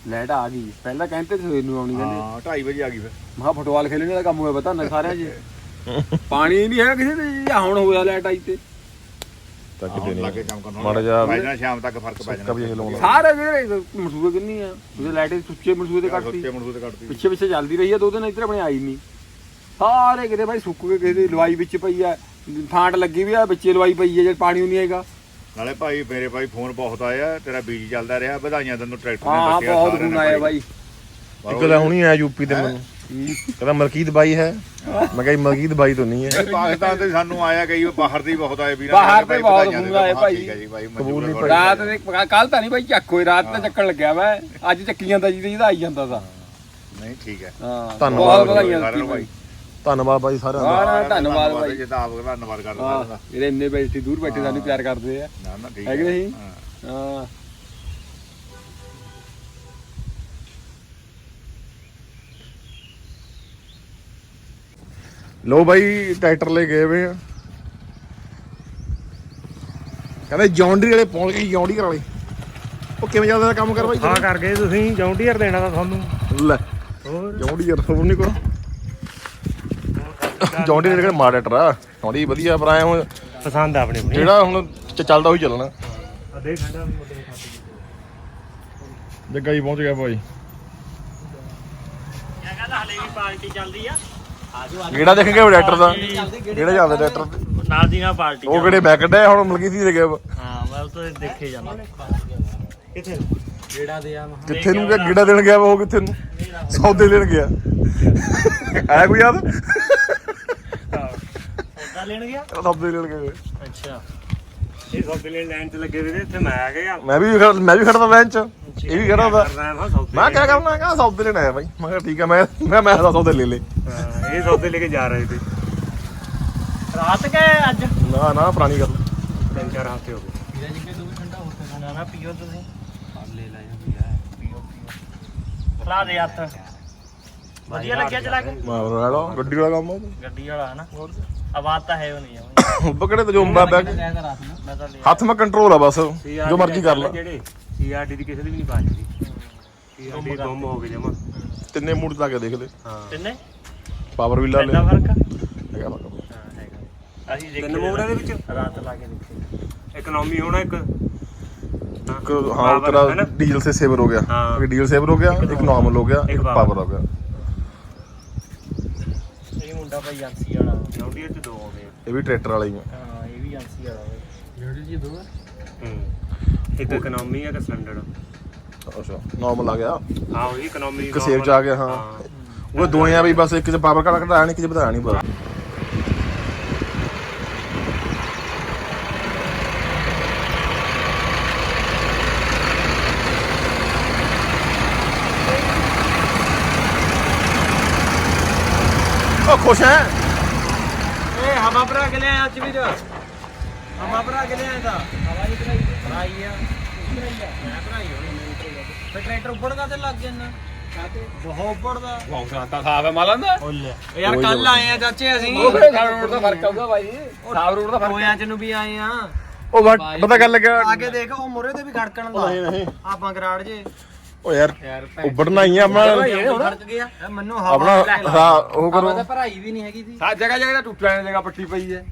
Speaker 2: ਲੈਟ ਆ ਗਈ। ਪਹਿਲਾਂ ਕਹਿੰਦੇ ਸੀ ਸਵੇਰ ਨੂੰ ਆਉਣੀ ਕਹਿੰਦੇ।
Speaker 6: ਹਾਂ 2:30 ਵਜੇ ਆ ਗਈ ਫਿਰ।
Speaker 2: ਮਹਾ ਫੁੱਟਬਾਲ ਖੇਲਣੇ ਦਾ ਕੰਮ ਹੋਇਆ ਪਤਾ ਨਾ ਸਾਰਿਆਂ 'ਚ। ਪਾਣੀ ਨਹੀਂ ਹੈ ਕਿਸੇ ਦੇ ਜਾਂ ਹੁਣ ਹੋਇਆ ਲੈਟ ਆਈ ਤੇ।
Speaker 4: ਤੱਕ
Speaker 6: ਹੁਣ
Speaker 4: ਦੇ
Speaker 6: ਲੱਗੇ
Speaker 4: ਨਹੀਂ
Speaker 6: ਕੰਮ ਕਰਨ।
Speaker 4: ਮਾੜਾ ਜਿਹਾ
Speaker 6: ਪੈ ਜਾਣਾ ਸ਼ਾਮ ਤੱਕ ਫ਼ਰਕ ਪੈ
Speaker 4: ਸੁੱਕਾ ਵੀ
Speaker 6: ਜਾਣਾ
Speaker 4: ਲਾਉਣਾ।
Speaker 2: ਸਾਰੇ ਜਿਹੜੇ ਮਸੂਏ ਕਿੰਨੀ ਆ? ਉਹਦੇ ਲਾਈਟ ਸੁੱਚੇ ਮਸੂਏ ਤੇ ਕੱਟਤੀ।
Speaker 6: ਸੁੱਚੇ ਮਨੂ ਤੇ ਕੱਟਦੀ
Speaker 2: ਪਿੱਛੇ ਪਿੱਛੇ ਚੱਲਦੀ ਰਹੀ ਆ ਦੋ ਦਿਨ ਇੱਧਰ ਆਪਣੇ ਆਈ ਨਹੀਂ ਸਾਰੇ ਕਿਤੇ ਭਾਈ ਸੁੱਕ ਕੇ ਕਿਸੇ ਦੀ ਲਵਾਈ ਵਿੱਚ ਪਈ ਆ। ਫਾਂਟ ਲੱਗੀ ਵੀ ਆ ਵਿੱਚੇ ਲਵਾਈ ਪਈ ਆ ਜੇ ਪਾਣੀ ਨਹੀਂ ਆਏਗਾ
Speaker 6: ਨਾਲੇ ਭਾਈ ਮੇਰੇ ਭਾਈ ਫੋਨ ਬਹੁਤ ਆਇਆ ਤੇਰਾ ਬੀਜ ਚੱਲਦਾ ਰਿਹਾ ਵਧਾਈਆਂ ਤੈਨੂੰ ਟਰੈਕਟਰ
Speaker 2: ਹਾਂ ਹਾਂ ਬਹੁਤ ਫੋਨ
Speaker 6: ਨੇ
Speaker 2: ਆਇਆ ਭਾਈ।
Speaker 4: ਇੱਕ ਤਾਂ ਹੁਣੀ ਆਇਆ ਯੂਪੀ ਤੇ ਮੈਨੂੰ। ਕਹਿੰਦਾ ਮਲਕੀਤ ਬਾਈ ਹੈ। ਮੈਂ ਕਿਹਾ ਜੀ, ਮਲਕੀਤ ਬਾਈ ਤੋਂ ਨਹੀਂ ਹੈ।
Speaker 6: ਭਾਈ ਪਾਕਿਸਤਾਨ ਤੇ ਸਾਨੂੰ ਆਇਆ ਕਈ ਬਾਹਰ ਦੇ ਬਹੁਤ ਆਏ ਵੀਰਾਂ
Speaker 2: ਬਾਹਰ ਤੇ ਬਹੁਤ
Speaker 6: ਵਧਾਈਆਂ ਦੇ
Speaker 2: ਫੋਨ ਆਏ
Speaker 6: ਹਾਂ,
Speaker 2: ਭਾਈ।
Speaker 6: ਠੀਕ ਹੈ ਜੀ ਭਾਈ
Speaker 4: ਕਬੂਲ ਨਹੀਂ
Speaker 6: ਮਨਜ਼ੂਰ
Speaker 2: ਰਾਤ ਦੇ ਕੱਲ ਤਾਂ ਨਹੀਂ ਭਾਈ ਚੱਕ ਰਾਤ ਤਾਂ ਚੱਕਣ ਲੱਗਿਆ ਵਾ। ਅੱਜ ਚੱਕੀ ਜਾਂਦਾ ਜੀ ਜਿਹਦਾ ਆਈ ਜਾਂਦਾ ਤਾਂ।
Speaker 6: ਨਹੀਂ ਠੀਕ ਹੈ।
Speaker 2: ਹਾਂ
Speaker 4: ਧੰਨਵਾਦ
Speaker 2: ਭਾਈ।
Speaker 6: ਭਾਈ।
Speaker 4: ਧੰਨਵਾਦ ਬਾਈ ਸਾਰਿਆਂ ਦਾ।
Speaker 2: ਹਾਂ ਧੰਨਵਾਦ ਭਾਈ।
Speaker 6: ਜੇ ਤਾਂ ਆਪ ਧੰਨਵਾਦ ਕਰਦਾ
Speaker 2: ਹਾਂ
Speaker 6: ਸਾਰਿਆਂ ਦਾ।
Speaker 2: ਜਿਹੜੇ ਇੰਨੇ ਬੈਠੇ ਦੂਰ ਬੈਠੇ ਸਾਨੂੰ ਪਿਆਰ ਕਰਦੇ ਆ।
Speaker 6: ਨਾ ਨਾ ਠੀਕ
Speaker 2: ਹੈ?
Speaker 6: ਹਾਂ।
Speaker 2: ਹਾਂ।
Speaker 4: ਲੋ ਬਾਈ ਟਰੈਕਟਰ ਲੈ ਗਏ ਵੇ ਆ। ਕਹਿੰਦੇ ਜੌਂਡੀ ਵਾਲੇ ਪਹੁੰਚ ਗਏ ਜੌਂਡੀ ਵਾਲੇ। ਉਹ ਕਿਵੇਂ ਚੱਲਦਾ ਇਹਦਾ ਕੰਮ ਕਰ ਬਾਈ
Speaker 3: ਹਾਂ ਕਰ ਗਏ ਤੁਸੀਂ ਜੌਂਡੀਅਰ ਦੇਣਾ ਤਾਂ ਤੁਹਾਨੂੰ।
Speaker 4: ਲੈ
Speaker 3: ਹੋਰ?
Speaker 4: ਜੌਂਡੀ ਯਾਰ ਫੋਨ ਨਹੀਂ ਕੋਲ ਜੌਂਡੀ ਦੇ ਕਿਹੜੇ ਮਾੜਾ ਟਰੈਕਟਰ ਆ? ਜੌਂਡੀ ਵਧੀਆ ਪਰ ਆਇਆ ਹੁਣ
Speaker 7: ਪਸੰਦ ਆ ਆਪਣੇ
Speaker 4: ਜਿਹੜਾ ਹੁਣ ਚ- ਚੱਲਦਾ ਉਹੀ ਚੱਲਣਾ।
Speaker 7: ਆ ਦੇਖ ਠੰਡਾ
Speaker 4: ਜੱਗਾ ਹੀ ਪਹੁੰਚ ਗਿਆ ਭਾਈ
Speaker 7: ਕਹਿੰਦਾ ਹਲੇ ਵੀ ਪਾਰਟੀ ਚੱਲਦੀ ਆ?
Speaker 4: ਕਿਹੜਾ ਦੇਖੇਂਗੇ ਟਰੈਕਟਰ ਦਾ? ਕਿਹੜਾ ਚੱਲਦਾ ਟਰੈਕਟਰ
Speaker 7: ਨਾਲ ਦੀ ਨਾਲ ਪਾਰਟੀ
Speaker 4: ਉਹ ਕਿਹੜੇ ਬੈਕ ਕੱਢਿਆ ਹੁਣ ਮਲਕੀ ਸੀ ਗਿਆ
Speaker 7: ਹਾਂ ਮੈਂ ਤਾਂ ਦੇਖੇ ਜਾਂਦਾ ਕਿੱਥੇ?
Speaker 1: ਜਿਹੜਾ ਦੇ ਆ
Speaker 4: ਕਿੱਥੇ ਨੂੰ ਗਿਆ? ਗਿੜਾ ਦੇਣ ਗਿਆ ਉਹ ਕਿੱਥੇ ਨੂੰ? ਸੌਦੇ ਲੈਣ ਗਿਆ। ਆਇਆ ਕੋਈ ਯਾਦ?
Speaker 7: ਸੌਦਾ ਲੈਣ ਗਿਆ?
Speaker 4: ਸੌਦੇ ਲੈਣ ਗਿਆ।
Speaker 7: ਅੱਛਾ। ਇਹ ਸੌਦੇ ਲੈਣ ਲਾਈਨ 'ਚ ਲੱਗੇ ਨੇ ਇੱਥੇ ਮੈਂ ਆ ਗਿਆ।
Speaker 4: ਮੈਂ ਵੀ ਖੜ- ਮੈਂ ਵੀ ਖੜਦਾ ਲਾਈਨ ਚ। ਇਹ ਵੀ ਖੜਾ ਦਾ
Speaker 7: ਕਰਨਾ ਹੈ ਸੌਦੇ
Speaker 4: ਮੈਂ ਕਿਆ ਕਰਨਾ ਕਹਿੰਦਾ ਸੌਦੇ ਲੈਣ ਆਇਆ ਬਾਈ। ਮੈਂ ਕਿਹਾ ਠੀਕ ਆ ਮੈਂ ਮੈਂ ਮੈਂ ਤਾਂ ਸੌਦੇ ਲੈ ਲੇ
Speaker 7: ਹਾਂ, ਇਹ ਸੌਦੇ ਲੈ ਕੇ ਜਾ ਰਹੇ ਤੇ ਰਾਤ ਗਏ ਅੱਜ?
Speaker 4: ਨਾ ਨਾ ਪੁਰਾਣੀ ਗੱਲ।
Speaker 7: ਤਿੰਨ ਚਾਰ ਹਫ਼ਤੇ ਹੋ ਗਏ। ਨਾ ਨਾ ਪੀਓ ਤੁਸੀਂ।
Speaker 1: ਲੈ ਲੈ
Speaker 7: ਪੀਓ ਪੀਓ। ਲਾ ਦੇ ਹੱਥ। ਵਧੀਆ ਲੱਗਿਆ ਚਲਾ ਕੇ?
Speaker 4: ਮੈਂ ਰੜਾ ਗੱਡੀ ਵਾਲਾ ਕੰਮ ਆ।
Speaker 7: ਗੱਡੀ ਵਾਲਾ ਹੈ ਨਾ ਆਵਾਜ਼ ਤਾਂ ਹੈ ਉਹ ਨਹੀਂ
Speaker 4: ਆ ਬਕੜੇ ਤੇ ਜੋ
Speaker 1: ਹੁੰਦਾ ਬੈਗ
Speaker 7: ਮੈਂ ਤਾਂ ਲਿਆ
Speaker 4: ਹੱਥ ਮੇ ਕੰਟਰੋਲ ਆ ਬਸ ਜੋ ਮਰਜ਼ੀ ਕਰ ਲੈ।
Speaker 7: ਜਿਹੜੇ ਸੀਆਰਡੀ ਦੀ ਕਿਸੇ ਦੀ ਵੀ ਨਹੀਂ ਬਾਜ ਜੀ ਸੀਆਰਡੀ ਗੁੰਮ ਹੋ ਗਈ ਜਮਾ।
Speaker 4: ਤਿੰਨੇ ਮੂਡ ਲਾ ਕੇ ਦੇਖ ਲੈ।
Speaker 7: ਹਾਂ। ਤਿੰਨੇ?
Speaker 4: ਪਾਵਰ ਵੀ ਲਾ ਲੈ।
Speaker 7: ਇੰਨਾ ਫ਼ਰਕ ਆ?
Speaker 4: ਹੈਗਾ ਫ਼ਰਕ।
Speaker 7: ਹਾਂ ਹੈਗਾ। ਅਸੀਂ ਦੇਖੇ ਤਿੰਨ ਮੋੜਾਂ ਦੇ ਵਿੱਚ? ਰਾਤ ਲਾ ਕੇ ਦੇਖੇ। ਇਕਨੋਮੀ ਹੋਣਾ ਇੱਕ।
Speaker 4: ਇੱਕ ਹਾਂ
Speaker 7: ਹਾਂ,
Speaker 4: ਤੇਰਾ
Speaker 7: ਹੈਨਾ?
Speaker 4: ਡੀਜ਼ਲ ਸੇ ਸੇਵਰ ਹੋ ਗਿਆ।
Speaker 7: ਹਾਂ।
Speaker 4: ਇੱਕ ਡੀਜ਼ਲ ਸੇਵਰ ਹੋ ਗਿਆ ਇੱਕ ਨਾਰਮਲ ਹੋ ਗਿਆ
Speaker 7: ਇੱਕ
Speaker 4: ਇੱਕ
Speaker 7: power।
Speaker 4: ਪਾਵਰ ਹੋ ਗਿਆ।
Speaker 7: ਮੁੰਡਾ ਭਾਈ ਏਜੰਸੀ ਵਾਲਾ। ਜੌਂਡੀਅਰ ਚ ਦੋ ਹੋ ਗਏ
Speaker 4: ਇਹ ਵੀ ਟਰੈਕਟਰ ਵਾਲਾ ਹੀ ਆ।
Speaker 7: ਹਾਂ ਇਹ ਵੀ ਏਜੰਸੀ ਵਾਲਾ ਵਾ।
Speaker 1: ਜਿਹੜੀ ਜੀ ਦੋ
Speaker 7: ਹੂੰ। ਇੱਕ ਇਕਨੋਮੀ ਹੈ ਕਿ ਸਟੈਂਡਰਡ
Speaker 4: ਅੱਛਾ ਨਾਰਮਲ ਆ ਗਿਆ।
Speaker 7: ਹਾਂ ਉਹ ਇਕਨੋਮੀ
Speaker 4: ਇੱਕ ਸੇਵ ਚ ਆ ਗਿਆ ਹਾਂ। ਉਹ ਦੋਏ ਆ ਵੀ ਬਸ ਇੱਕ ਚ ਪਾਵਰ ਘਟਾ ਘਟਾਇਆ ਨਹੀਂ ਇੱਕ ਚ ਵਧਾਇਆ ਨਹੀਂ ਬਸ। ਖੁਸ਼ ਹੈ।
Speaker 1: ਏ ਹਵਾ ਭਰਾ ਕੇ ਲਿਆ ਅੱਜ ਵੀ ਜੋ। ਹਵਾ ਭਰਾ ਕੇ ਲਿਆ ਤਾਂ। ਹਵਾ ਹੀ ਭਰਾਈ ਭਰਾਈ ਆ। ਮੈਂ ਭਰਾਈ ਹੋਣੀ ਮੈਨੂੰ ਤੇ ਟਰੈਕਟਰ ਉੱਪਰ ਕਾਤੇ ਲੱਗ ਨਾ ਬਹੁਤ ਉੱਪੜਦਾ
Speaker 2: ਬਹੁਤ ਸਾਤਾ ਸਾਫ਼ ਹੈ ਮਾਲਾਂ ਦਾ।
Speaker 1: ਯਾਰ ਕੱਲ ਆਏ ਆ ਚਾਚੇ ਅਸੀਂ।
Speaker 2: ਉਹ ਫੇਰ ਸਾਫ਼ ਰੋਡ ਦਾ ਫ਼ਰਕ ਆਊਗਾ ਬਾਈ। ਸਾਫ਼ ਰੋਡ ਦਾ ਫ਼ਰਕ
Speaker 1: ਹੋਇਆਂ ਚ ਨੂੰ ਵੀ ਆਏ ਆ।
Speaker 4: ਉਹ ਵਾ- ਪਤਾ ਗੱਲ ਲੱਗਾ
Speaker 1: ਆ ਕੇ ਦੇਖ ਉਹ ਮੁਰੇ ਤੇ ਵੀ ਖੜਕਣ ਦਾ।
Speaker 4: ਨਹੀਂ ਨਹੀਂ।
Speaker 1: ਆਪਾਂ ਗਰਾੜ ਜੇ।
Speaker 4: ਉਹ ਯਾਰ ਉੱਬੜਨਾ ਹੀ ਆ ਆਪਣਾ
Speaker 1: ਗਿਆ ਮੈਨੂੰ ਹਵਾ
Speaker 4: ਆਪਣਾ ਹਾਂ ਉਹ ਕਰੋ।
Speaker 1: ਭਰਾਈ ਵੀ ਨਹੀਂ ਹੈਗੀ ਸੀ
Speaker 2: ਸਾ ਜਗ੍ਹਾ ਜਗ੍ਹਾ ਟੁੱਟਿਆ ਜਗ੍ਹਾ ਪੱਟੀ ਪਈ ਹੈ।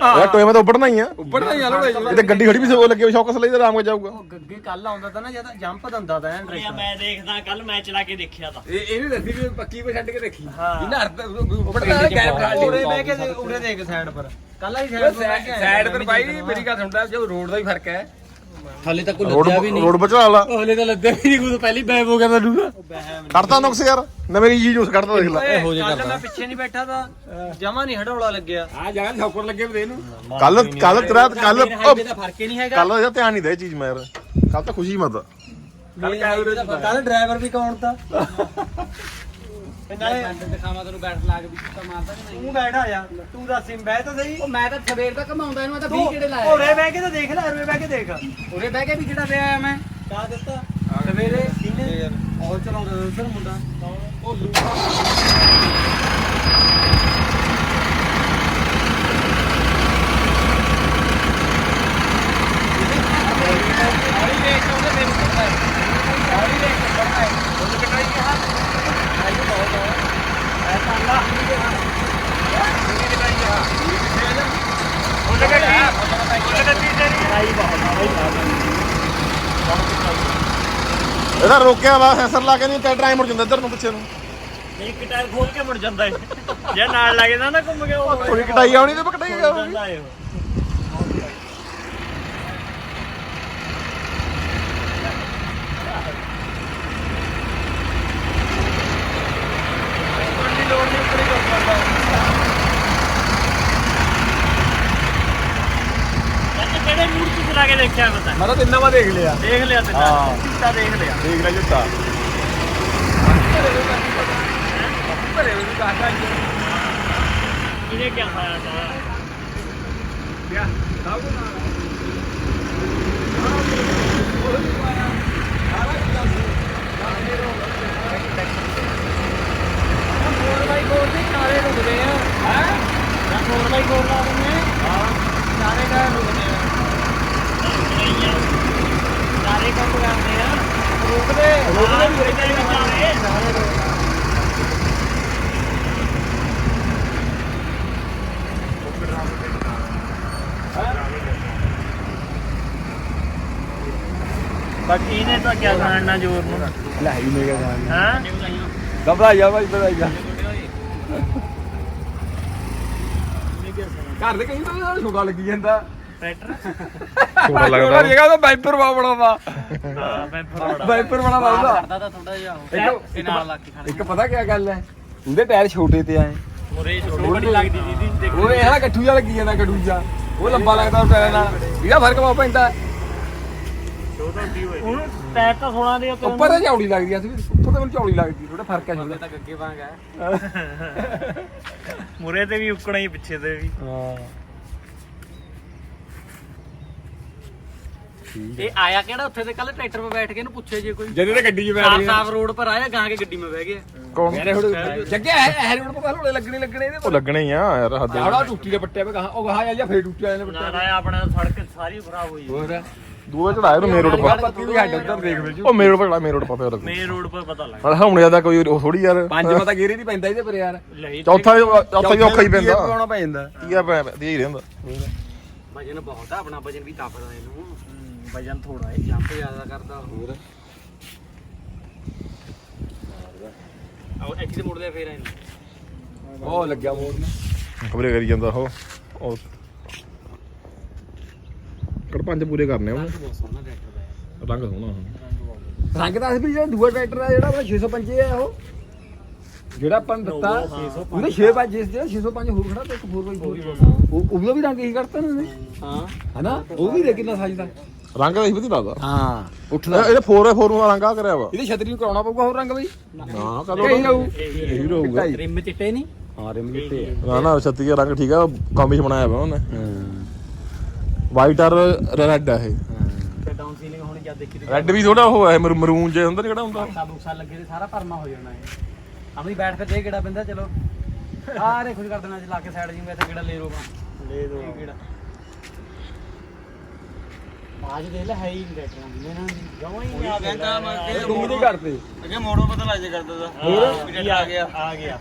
Speaker 4: ਯਾਰ ਟੋਏ ਮੈਂ ਤਾਂ ਉੱਪੜਨਾ ਹੀ ਆ।
Speaker 2: ਉੱਪਰ ਤਾਂ ਆਲੋ
Speaker 4: ਇਹ ਤੇ ਗੱਡੀ ਖੜੀ ਵੀ ਸੋ ਲੱਗੇ ਸ਼ੌਕਸ ਲਈ ਤਾਂ ਆਰਾਮ ਨਾਲ ਜਾਊਗਾ।
Speaker 1: ਉਹ ਗੱਗੇ ਕੱਲ ਆਉਂਦਾ ਤਾਂ ਨਾ ਜਦ ਜੰਪ ਦਿੰਦਾ ਤਾਂ ਐਨ ਟਰੈਕਟਰ।
Speaker 7: ਮੈਂ ਦੇਖਦਾ ਕੱਲ ਮੈਂ ਚਲਾ ਕੇ ਦੇਖਿਆ ਤਾਂ।
Speaker 2: ਇਹ ਇਹਨੇ ਦੱਸੀ ਵੀ ਪੱਕੀ ਪੇ ਛੱਡ ਕੇ ਦੇਖੀ।
Speaker 1: ਹਾਂ।
Speaker 2: ਇਹਨਾਂ ਅਰਥ ਉੱਪਰ ਤਾਂ
Speaker 1: ਉਰੇ ਬਹਿ ਕੇ ਦੇ- ਉਰੇ ਦੇਖ ਸਾਈਡ ਪਰ। ਕੱਲ ਹੀ ਸਾਈਡ ਪਰ ਬਹਿ ਕੇ ਆਇਆ
Speaker 2: ਸਾਈਡ
Speaker 1: ਵੀ
Speaker 2: ਬਾਈ ਮੇਰੀ ਗੱਲ ਸੁਣਦਾ ਜੋ ਰੋਡ ਦਾ ਹੀ ਫ਼ਰਕ ਹੈ
Speaker 1: ਹਾਲੇ ਤੱਕ
Speaker 4: ਰੋਡ ਰੋਡ ਬਚਾ ਲਾ।
Speaker 1: ਹਲੇ ਤਾਂ ਲੱਦਿਆ ਵੀ ਨਹੀਂ ਕੁਝ ਪਹਿਲੀ ਬੈਬ ਹੋ ਗਿਆ ਮੈਨੂੰ।
Speaker 4: ਕਰਤਾ ਨੁਕਸ ਯਾਰ ਨਵੇਂ ਚੀਜ਼ ਉਸ ਕੱਢਦਾ ਦੇਖ ਲੈ।
Speaker 1: ਇਹੋ ਜਿਹਾ ਕੱਲ ਮੈਂ ਪਿੱਛੇ ਨਹੀਂ ਬੈਠਾ ਤਾਂ ਜਮਾ ਨਹੀਂ ਹੜੌਲਾ ਲੱਗਿਆ।
Speaker 2: ਆ ਜਗ੍ਹਾ ਠੋਕਰ ਲੱਗੇ ਵੀ ਇਹਨੂੰ।
Speaker 4: ਕੱਲ ਕੱਲ ਤੇਰਾ ਕੱਲ
Speaker 1: ਦਾ ਫ਼ਰਕ ਹੀ ਨਹੀਂ ਹੈਗਾ।
Speaker 4: ਕੱਲ ਦਾ ਧਿਆਨ ਨਹੀਂ ਦੇ ਚੀਜ਼ ਮੈਂ ਯਾਰ। ਕੱਲ ਤਾਂ ਖੁਸ਼ੀ ਮਤ।
Speaker 1: ਕੱਲ ਕੱਲ ਡਰਾਈਵਰ ਵੀ ਕੌਣ ਤਾਂ? ਨਾਲੇ ਦਿਖਾਵਾਂ ਤੈਨੂੰ ਬੈਠ ਲਾ ਕੇ ਵੀ ਕੁੱਤਾ ਮਾਰਦਾ ਕਿ ਨਹੀਂ। ਤੂੰ ਬੈਠ ਜਾ ਤੂੰ ਦੱਸ ਬਹਿ ਤਾਂ ਸਹੀ।
Speaker 5: ਉਹ ਮੈਂ ਤਾਂ ਸਵੇਰ ਤੱਕ ਘਮਾਉਂਦਾ ਇਹਨੂੰ ਮੈਂ ਤਾਂ 20
Speaker 1: ਤੂੰ
Speaker 5: ਕਿਹੜੇ ਲਾਇਆ
Speaker 1: ਉਰੇ ਬਹਿ ਕੇ ਤਾਂ ਦੇਖ ਲੈ ਉਰੇ ਬਹਿ ਕੇ ਦੇਖ।
Speaker 5: ਉਰੇ ਬਹਿ ਕੇ ਵੀ ਕਿਹੜਾ ਪਿਆ ਆ ਮੈਂ?
Speaker 1: ਕਾ ਦਿੱਤਾ। ਸਵੇਰੇ ਕਿਨੇ ਉਹ ਚਲਾਉਂਦਾ ਉਧਰ ਮੁੰਡਾ? ਉਹ ਲੂ
Speaker 4: ਇਹਦਾ ਰੋਕਿਆ ਵਾ ਸੈਂਸਰ ਲਾ ਕੇ ਨਹੀਂ ਟਰੈਕਟਰ ਐ ਮੁੜ ਜਾਂਦਾ ਇੱਧਰ ਨੂੰ ਪਿੱਛੇ ਨੂੰ।
Speaker 7: ਇੱਕ ਟਾਇਰ ਖੋਲ ਕੇ ਮੁੜ ਜਾਂਦਾ ਏ। ਜੇ ਨਾਲ ਲੱਗ ਜਾਂਦਾ ਨਾ ਘੁੰਮ ਕੇ ਉਹ
Speaker 4: ਥੋੜੀ ਕਟਾਈ ਆਉਣੀ ਤੇ ਕਟਾਈ ਆਉਣੀ
Speaker 7: ਜਾਂਦਾ ਏ ਉਹ। ਅੱਜ ਕਿਹੜੇ ਮੂਡ ਚ ਚਲਾ ਕੇ ਦੇਖਿਆ ਪਤਾ
Speaker 4: ਮੈਂ ਤਾਂ ਤਿੰਨਾਂ ਵਾ ਦੇਖ ਲਿਆ।
Speaker 7: ਦੇਖ ਲਿਆ ਤੇ
Speaker 4: ਹਾਂ।
Speaker 7: ਚਿੱਟਾ ਦੇਖ ਲਿਆ।
Speaker 4: ਦੇਖ ਲੈ ਜੁੱਤਾ।
Speaker 7: ਇਹਨੇ ਕੀ ਖਾਇਆ ਤਾ
Speaker 1: ਫੋਰ ਬਾਈ ਫੋਰ ਦੇ ਚਾਰੇ ਰੁਕਦੇ ਆ। ਹੈ? ਮੈਂ ਫੋਰ ਬਾਈ ਫੋਰ ਲਾ ਦਿੰਦੇ ਹਾਂ। ਚਾਰੇ ਟਾਇਰ ਰੁਕਦੇ
Speaker 7: ਸਾਰੇ ਕੰਮ
Speaker 1: ਬਾਕੀ ਇਹਨੇ ਤਾਂ ਕਿਆ ਖਾਣਨਾ ਜ਼ੋਰ ਨੂੰ?
Speaker 2: ਲੈ ਹੀ? ਮੇਗਾ ਖਾਣਨਾ
Speaker 1: ਹਾਂ
Speaker 2: ਘਬਰਾ ਜਾ ਭਾਈ ਬੜਾ ਜਾ ਘਰ ਦੇ ਕਈ ਸੁਗਾ ਲੱਗੀ ਜਾਂਦਾ।
Speaker 1: ਟਰੈਕਟਰ
Speaker 4: ਛੋਟਾ ਲੱਗਦਾ?
Speaker 2: ਜਗਾ ਤਾਂ ਵਾਈਪਰ ਵਾ ਬੜਾ ਵਾ
Speaker 1: ਹਾਂ ਫਰੋੜਾ
Speaker 2: ਵਾਈਪਰ ਬੜਾ ਲੱਗਦਾ
Speaker 5: ਕਰਦਾ ਤਾਂ ਥੋੜਾ ਜਿਹਾ ਉਹ। ਇਹ ਨਾਲ ਲੱਗ ਕੇ ਖੜਾ
Speaker 2: ਇੱਕ ਪਤਾ ਕੀ ਗੱਲ ਹੈ? ਉਹਦੇ ਟਾਇਰ ਛੋਟੇ ਤੇ ਆਏ
Speaker 1: ਮੁਰੇ ਛੋਟੀ ਬੜੀ ਲੱਗਦੀ ਦੀਦੀ ਦੇਖ।
Speaker 2: ਉਹ ਇਹ ਗੱਠੂ ਜਿਹਾ ਲੱਗੀ ਜਾਂਦਾ ਗੱਡੂ ਜਿਹਾ। ਉਹ ਲੰਬਾ ਲੱਗਦਾ ਉਹ ਟਾਇਰ ਨਾਲ। ਇਹਦਾ ਫ਼ਰਕ ਪਾ ਪੈਂਦਾ।
Speaker 1: ਉਹਨੂੰ ਟਾਇਰ ਤਾਂ 16 ਦੇ ਉੱਤੇ
Speaker 2: ਉੱਪਰ ਤਾਂ ਚੌੜੀ ਲੱਗਦੀ ਆ ਸੀ ਉੱਪਰ ਤਾਂ ਮੈਨੂੰ ਚੌੜੀ ਲੱਗਦੀ ਥੋੜਾ ਫ਼ਰਕ ਹੈ ਛੋਟਾ
Speaker 5: ਤਾਂ ਅੱਗੇ ਵਾਂਗ ਹੈ
Speaker 1: ਮੁਰੇ ਤੇ ਵੀ ਉੱਕਣਾ ਹੀ ਪਿੱਛੇ ਤੇ ਵੀ।
Speaker 2: ਹਾਂ।
Speaker 5: ਇਹ ਆਇਆ ਕਿਹੜਾ ਉੱਥੇ ਤੇ ਕੱਲ ਟਰੈਕਟਰ 'ਤੇ ਬੈਠ ਕੇ ਇਹਨੂੰ ਪੁੱਛੇ ਜੇ ਕੋਈ
Speaker 2: ਜਦੋਂ ਤੇ ਗੱਡੀ 'ਚ ਬੈਠ
Speaker 5: ਸਾਫ਼
Speaker 2: ਗਿਆ।
Speaker 5: ਸਾਫ਼ ਰੋਡ ਪਰ ਆਇਆ ਗਾਂ ਕੇ ਗੱਡੀ 'ਮੈਂ ਬਹਿ ਗਿਆ।
Speaker 4: ਕੌਣ?
Speaker 2: ਮੇਰੇ ਹੁਣ ਜੱਗਿਆ ਹੈ ਹੈ ਹੁਣ ਪਤਾ ਲੋੜੇ ਲੱਗਣੇ ਲੱਗਣੇ ਇਹਦੇ
Speaker 4: ਉਹ ਲੱਗਣੇ ਹੀ ਆ ਯਾਰ ਹੱਦ
Speaker 2: ਆੜਾ ਟੁੱਟੀ ਦੇ ਪੱਟੇ ਪੇ ਕਹਾ ਉਹ ਕਹਾ ਜਾਂ ਫੇਰ ਟੁੱਟਿਆ ਇਹਨੇ
Speaker 1: ਨਾ
Speaker 2: ਪੱਟੇ
Speaker 1: ਨਾ ਆਪਣਾ ਸੜਕ ਸਾਰੀ ਖਰਾਬ ਹੋਈ
Speaker 2: ਹੋਰ?
Speaker 4: ਦੂਆ ਚੜਾਇਆ ਨੂੰ ਮੇਨ ਰੋਡ
Speaker 2: ਗੱਲ
Speaker 4: ਪਰ।
Speaker 2: ਪੱਤੀ ਵੀ ਹੱਡ ਉੱਧਰ ਦੇਖ ਵੇ
Speaker 4: ਉਹ ਮੇਨ ਰੋਡ ਪਰ ਚੜਾ ਮੇਨ ਰੋਡ ਪਰ ਲੱਗ।
Speaker 1: ਮੇਨ ਰੋਡ 'ਤੇ ਪਤਾ ਲੱਗ।
Speaker 4: ਹਾਂ ਹੁਣ ਜ਼ਿਆਦਾ ਕੋਈ ਉਹ ਥੋੜੀ ਯਾਰ।
Speaker 2: ਪੰਜ ਮਤਾ ਗੇਰੇ ਨਹੀਂ ਪੈਂਦਾ ਇਹਦੇ ਪਰ ਯਾਰ।
Speaker 1: ਲਈ
Speaker 4: ਚੌਥਾ ਚੌਥਾ ਵੀ ਔਖਾ ਹੀ ਪੈਂਦਾ।
Speaker 2: ਪਾਉਣਾ ਪੈ ਜਾਂਦਾ।
Speaker 4: ਤੀਆ ਪੈ ਹੀ ਰਹਿੰਦਾ।
Speaker 5: ਵਜਨ ਬਹੁਤ ਆ ਆਪਣਾ ਵਜਨ ਵੀ ਤਾਪਦਾ ਇਹਨੂੰ।
Speaker 1: ਵਜਨ ਥੋੜਾ ਹੈ
Speaker 5: ਜੰਪ ਜ਼ਿਆਦਾ ਕਰਦਾ ਹੋਰ? ਆਓ ਇੱਥੇ ਤੇ ਮੁੜਦੇ ਫੇਰ ਇਹਨੂੰ।
Speaker 2: ਉਹ ਲੱਗਿਆ ਮੋੜ ਨੇ
Speaker 4: ਖਬਰੇ ਕਰੀ ਜਾਂਦਾ ਉਹ। ਉਹ ਕੜ ਪੰਜ ਪੂਰੇ ਕਰਨੇ ਉਹਨੇ।
Speaker 5: ਬਹੁਤ ਸੋਹਣਾ ਟਰੈਕਟਰ ਦਾ
Speaker 4: ਰੰਗ ਸੋਹਣਾ।
Speaker 2: ਰੰਗ ਤਾਂ ਵੀ ਜਿਹੜਾ ਦੂਆ ਟਰੈਕਟਰ ਆ ਜਿਹੜਾ ਆਪਣਾ 605 ਹੈ ਉਹ। ਜਿਹੜਾ ਆਪਾਂ ਨੂੰ ਦਿੱਤਾ ਉਹਦੇ 6 ਪੰਜ ਜਿਸ ਜਿਹੜਾ 605 ਹੋਰ ਖੜਾ ਤੇ ਇੱਕ 4x4 ਉਹ ਉਹਦਾ ਵੀ ਰੰਗ ਇਹੀ ਕਰਤਾ ਨਾ ਉਹਨੇ।
Speaker 5: ਹਾਂ।
Speaker 2: ਹਨਾ? ਉਹ ਵੀ ਦੇ ਕਿੰਨਾ ਸਾਜਦਾ
Speaker 4: ਰੰਗ ਤਾਂ ਹੀ ਵਧੀਆ ਲੱਗਦਾ।
Speaker 2: ਹਾਂ। ਉੱਠਦਾ।
Speaker 4: ਇਹ 4x4 ਨੂੰ ਰੰਗ ਆ ਕਰਿਆ ਵਾ।
Speaker 2: ਇਹਦੀ ਛਤਰੀ ਨੂੰ ਕਰਾਉਣਾ ਪਊਗਾ ਹੋਰ ਰੰਗ ਬਈ।
Speaker 4: ਨਾ ਕਦੋਂ
Speaker 2: ਕਹੀ ਜਾਊ
Speaker 4: ਇਹੀ ਰਹੂਗਾ।
Speaker 5: ਰਿਮ ਚਿੱਟੇ ਨਹੀਂ?
Speaker 2: ਹਾਂ ਰਿਮ ਜਿੱਤੇ
Speaker 4: ਨਾ ਨਾ ਛੱਤੀ ਦਾ ਰੰਗ ਠੀਕ ਆ ਚ ਬਣਾਇਆ ਵਾ ਉਹਨੇ।
Speaker 2: ਹਾਂ।
Speaker 4: ਵਾਈਟ ਔਰ ਰੈੱਡ ਆ ਇਹ।
Speaker 5: ਤੇ ਡਾਊਨ ਸੀਲਿੰਗ ਹੋਣੀ ਜਦ ਦੇਖੀ ਤੇ
Speaker 4: ਰੈੱਡ ਵੀ ਥੋੜਾ ਉਹ ਹੈ ਮਰੂਨ ਜੇ ਹੁੰਦਾ ਨੀ ਕਿਹੜਾ ਹੁੰਦਾ?
Speaker 5: ਬਕਸਾ ਬੁਕਸਾ ਲੱਗੇ ਤੇ ਸਾਰਾ ਭਰਮਾ ਹੋ ਜਾਣਾ ਇਹ। ਆਪਣੀ ਬੈਠ ਕੇ ਦੇ ਕਿਹੜਾ ਪੈਂਦਾ ਚਲੋ। ਸਾਰੇ ਖੁਸ਼ ਕਰ ਦੇਣਾ ਚ ਲਾ ਕੇ ਸਾਈਡ ਜਿਵੇਂ ਇੱਥੇ ਕਿਹੜਾ ਲੈ ਰੋਗਾ ਲੈ ਦੋ ਕਿਹੜਾ? ਆਜ ਦੇ ਲੈ ਹੈ ਹੀ ਟਰੈਕਟਰਾਂ ਦੀ। ਇਹਨਾਂ ਦੀ ਜਮਾਂ ਹੀ ਆ ਗਿਆ?
Speaker 2: ਗੁੰਮ ਨਹੀਂ ਕਰਦੇ
Speaker 1: ਅੱਗੇ ਮੋੜੋ ਪਤਾ ਲੱਗ ਜੇ ਕਰਦਾ ਦਾ ਹੋਰ? ਆ ਗਿਆ। ਆ ਗਿਆ।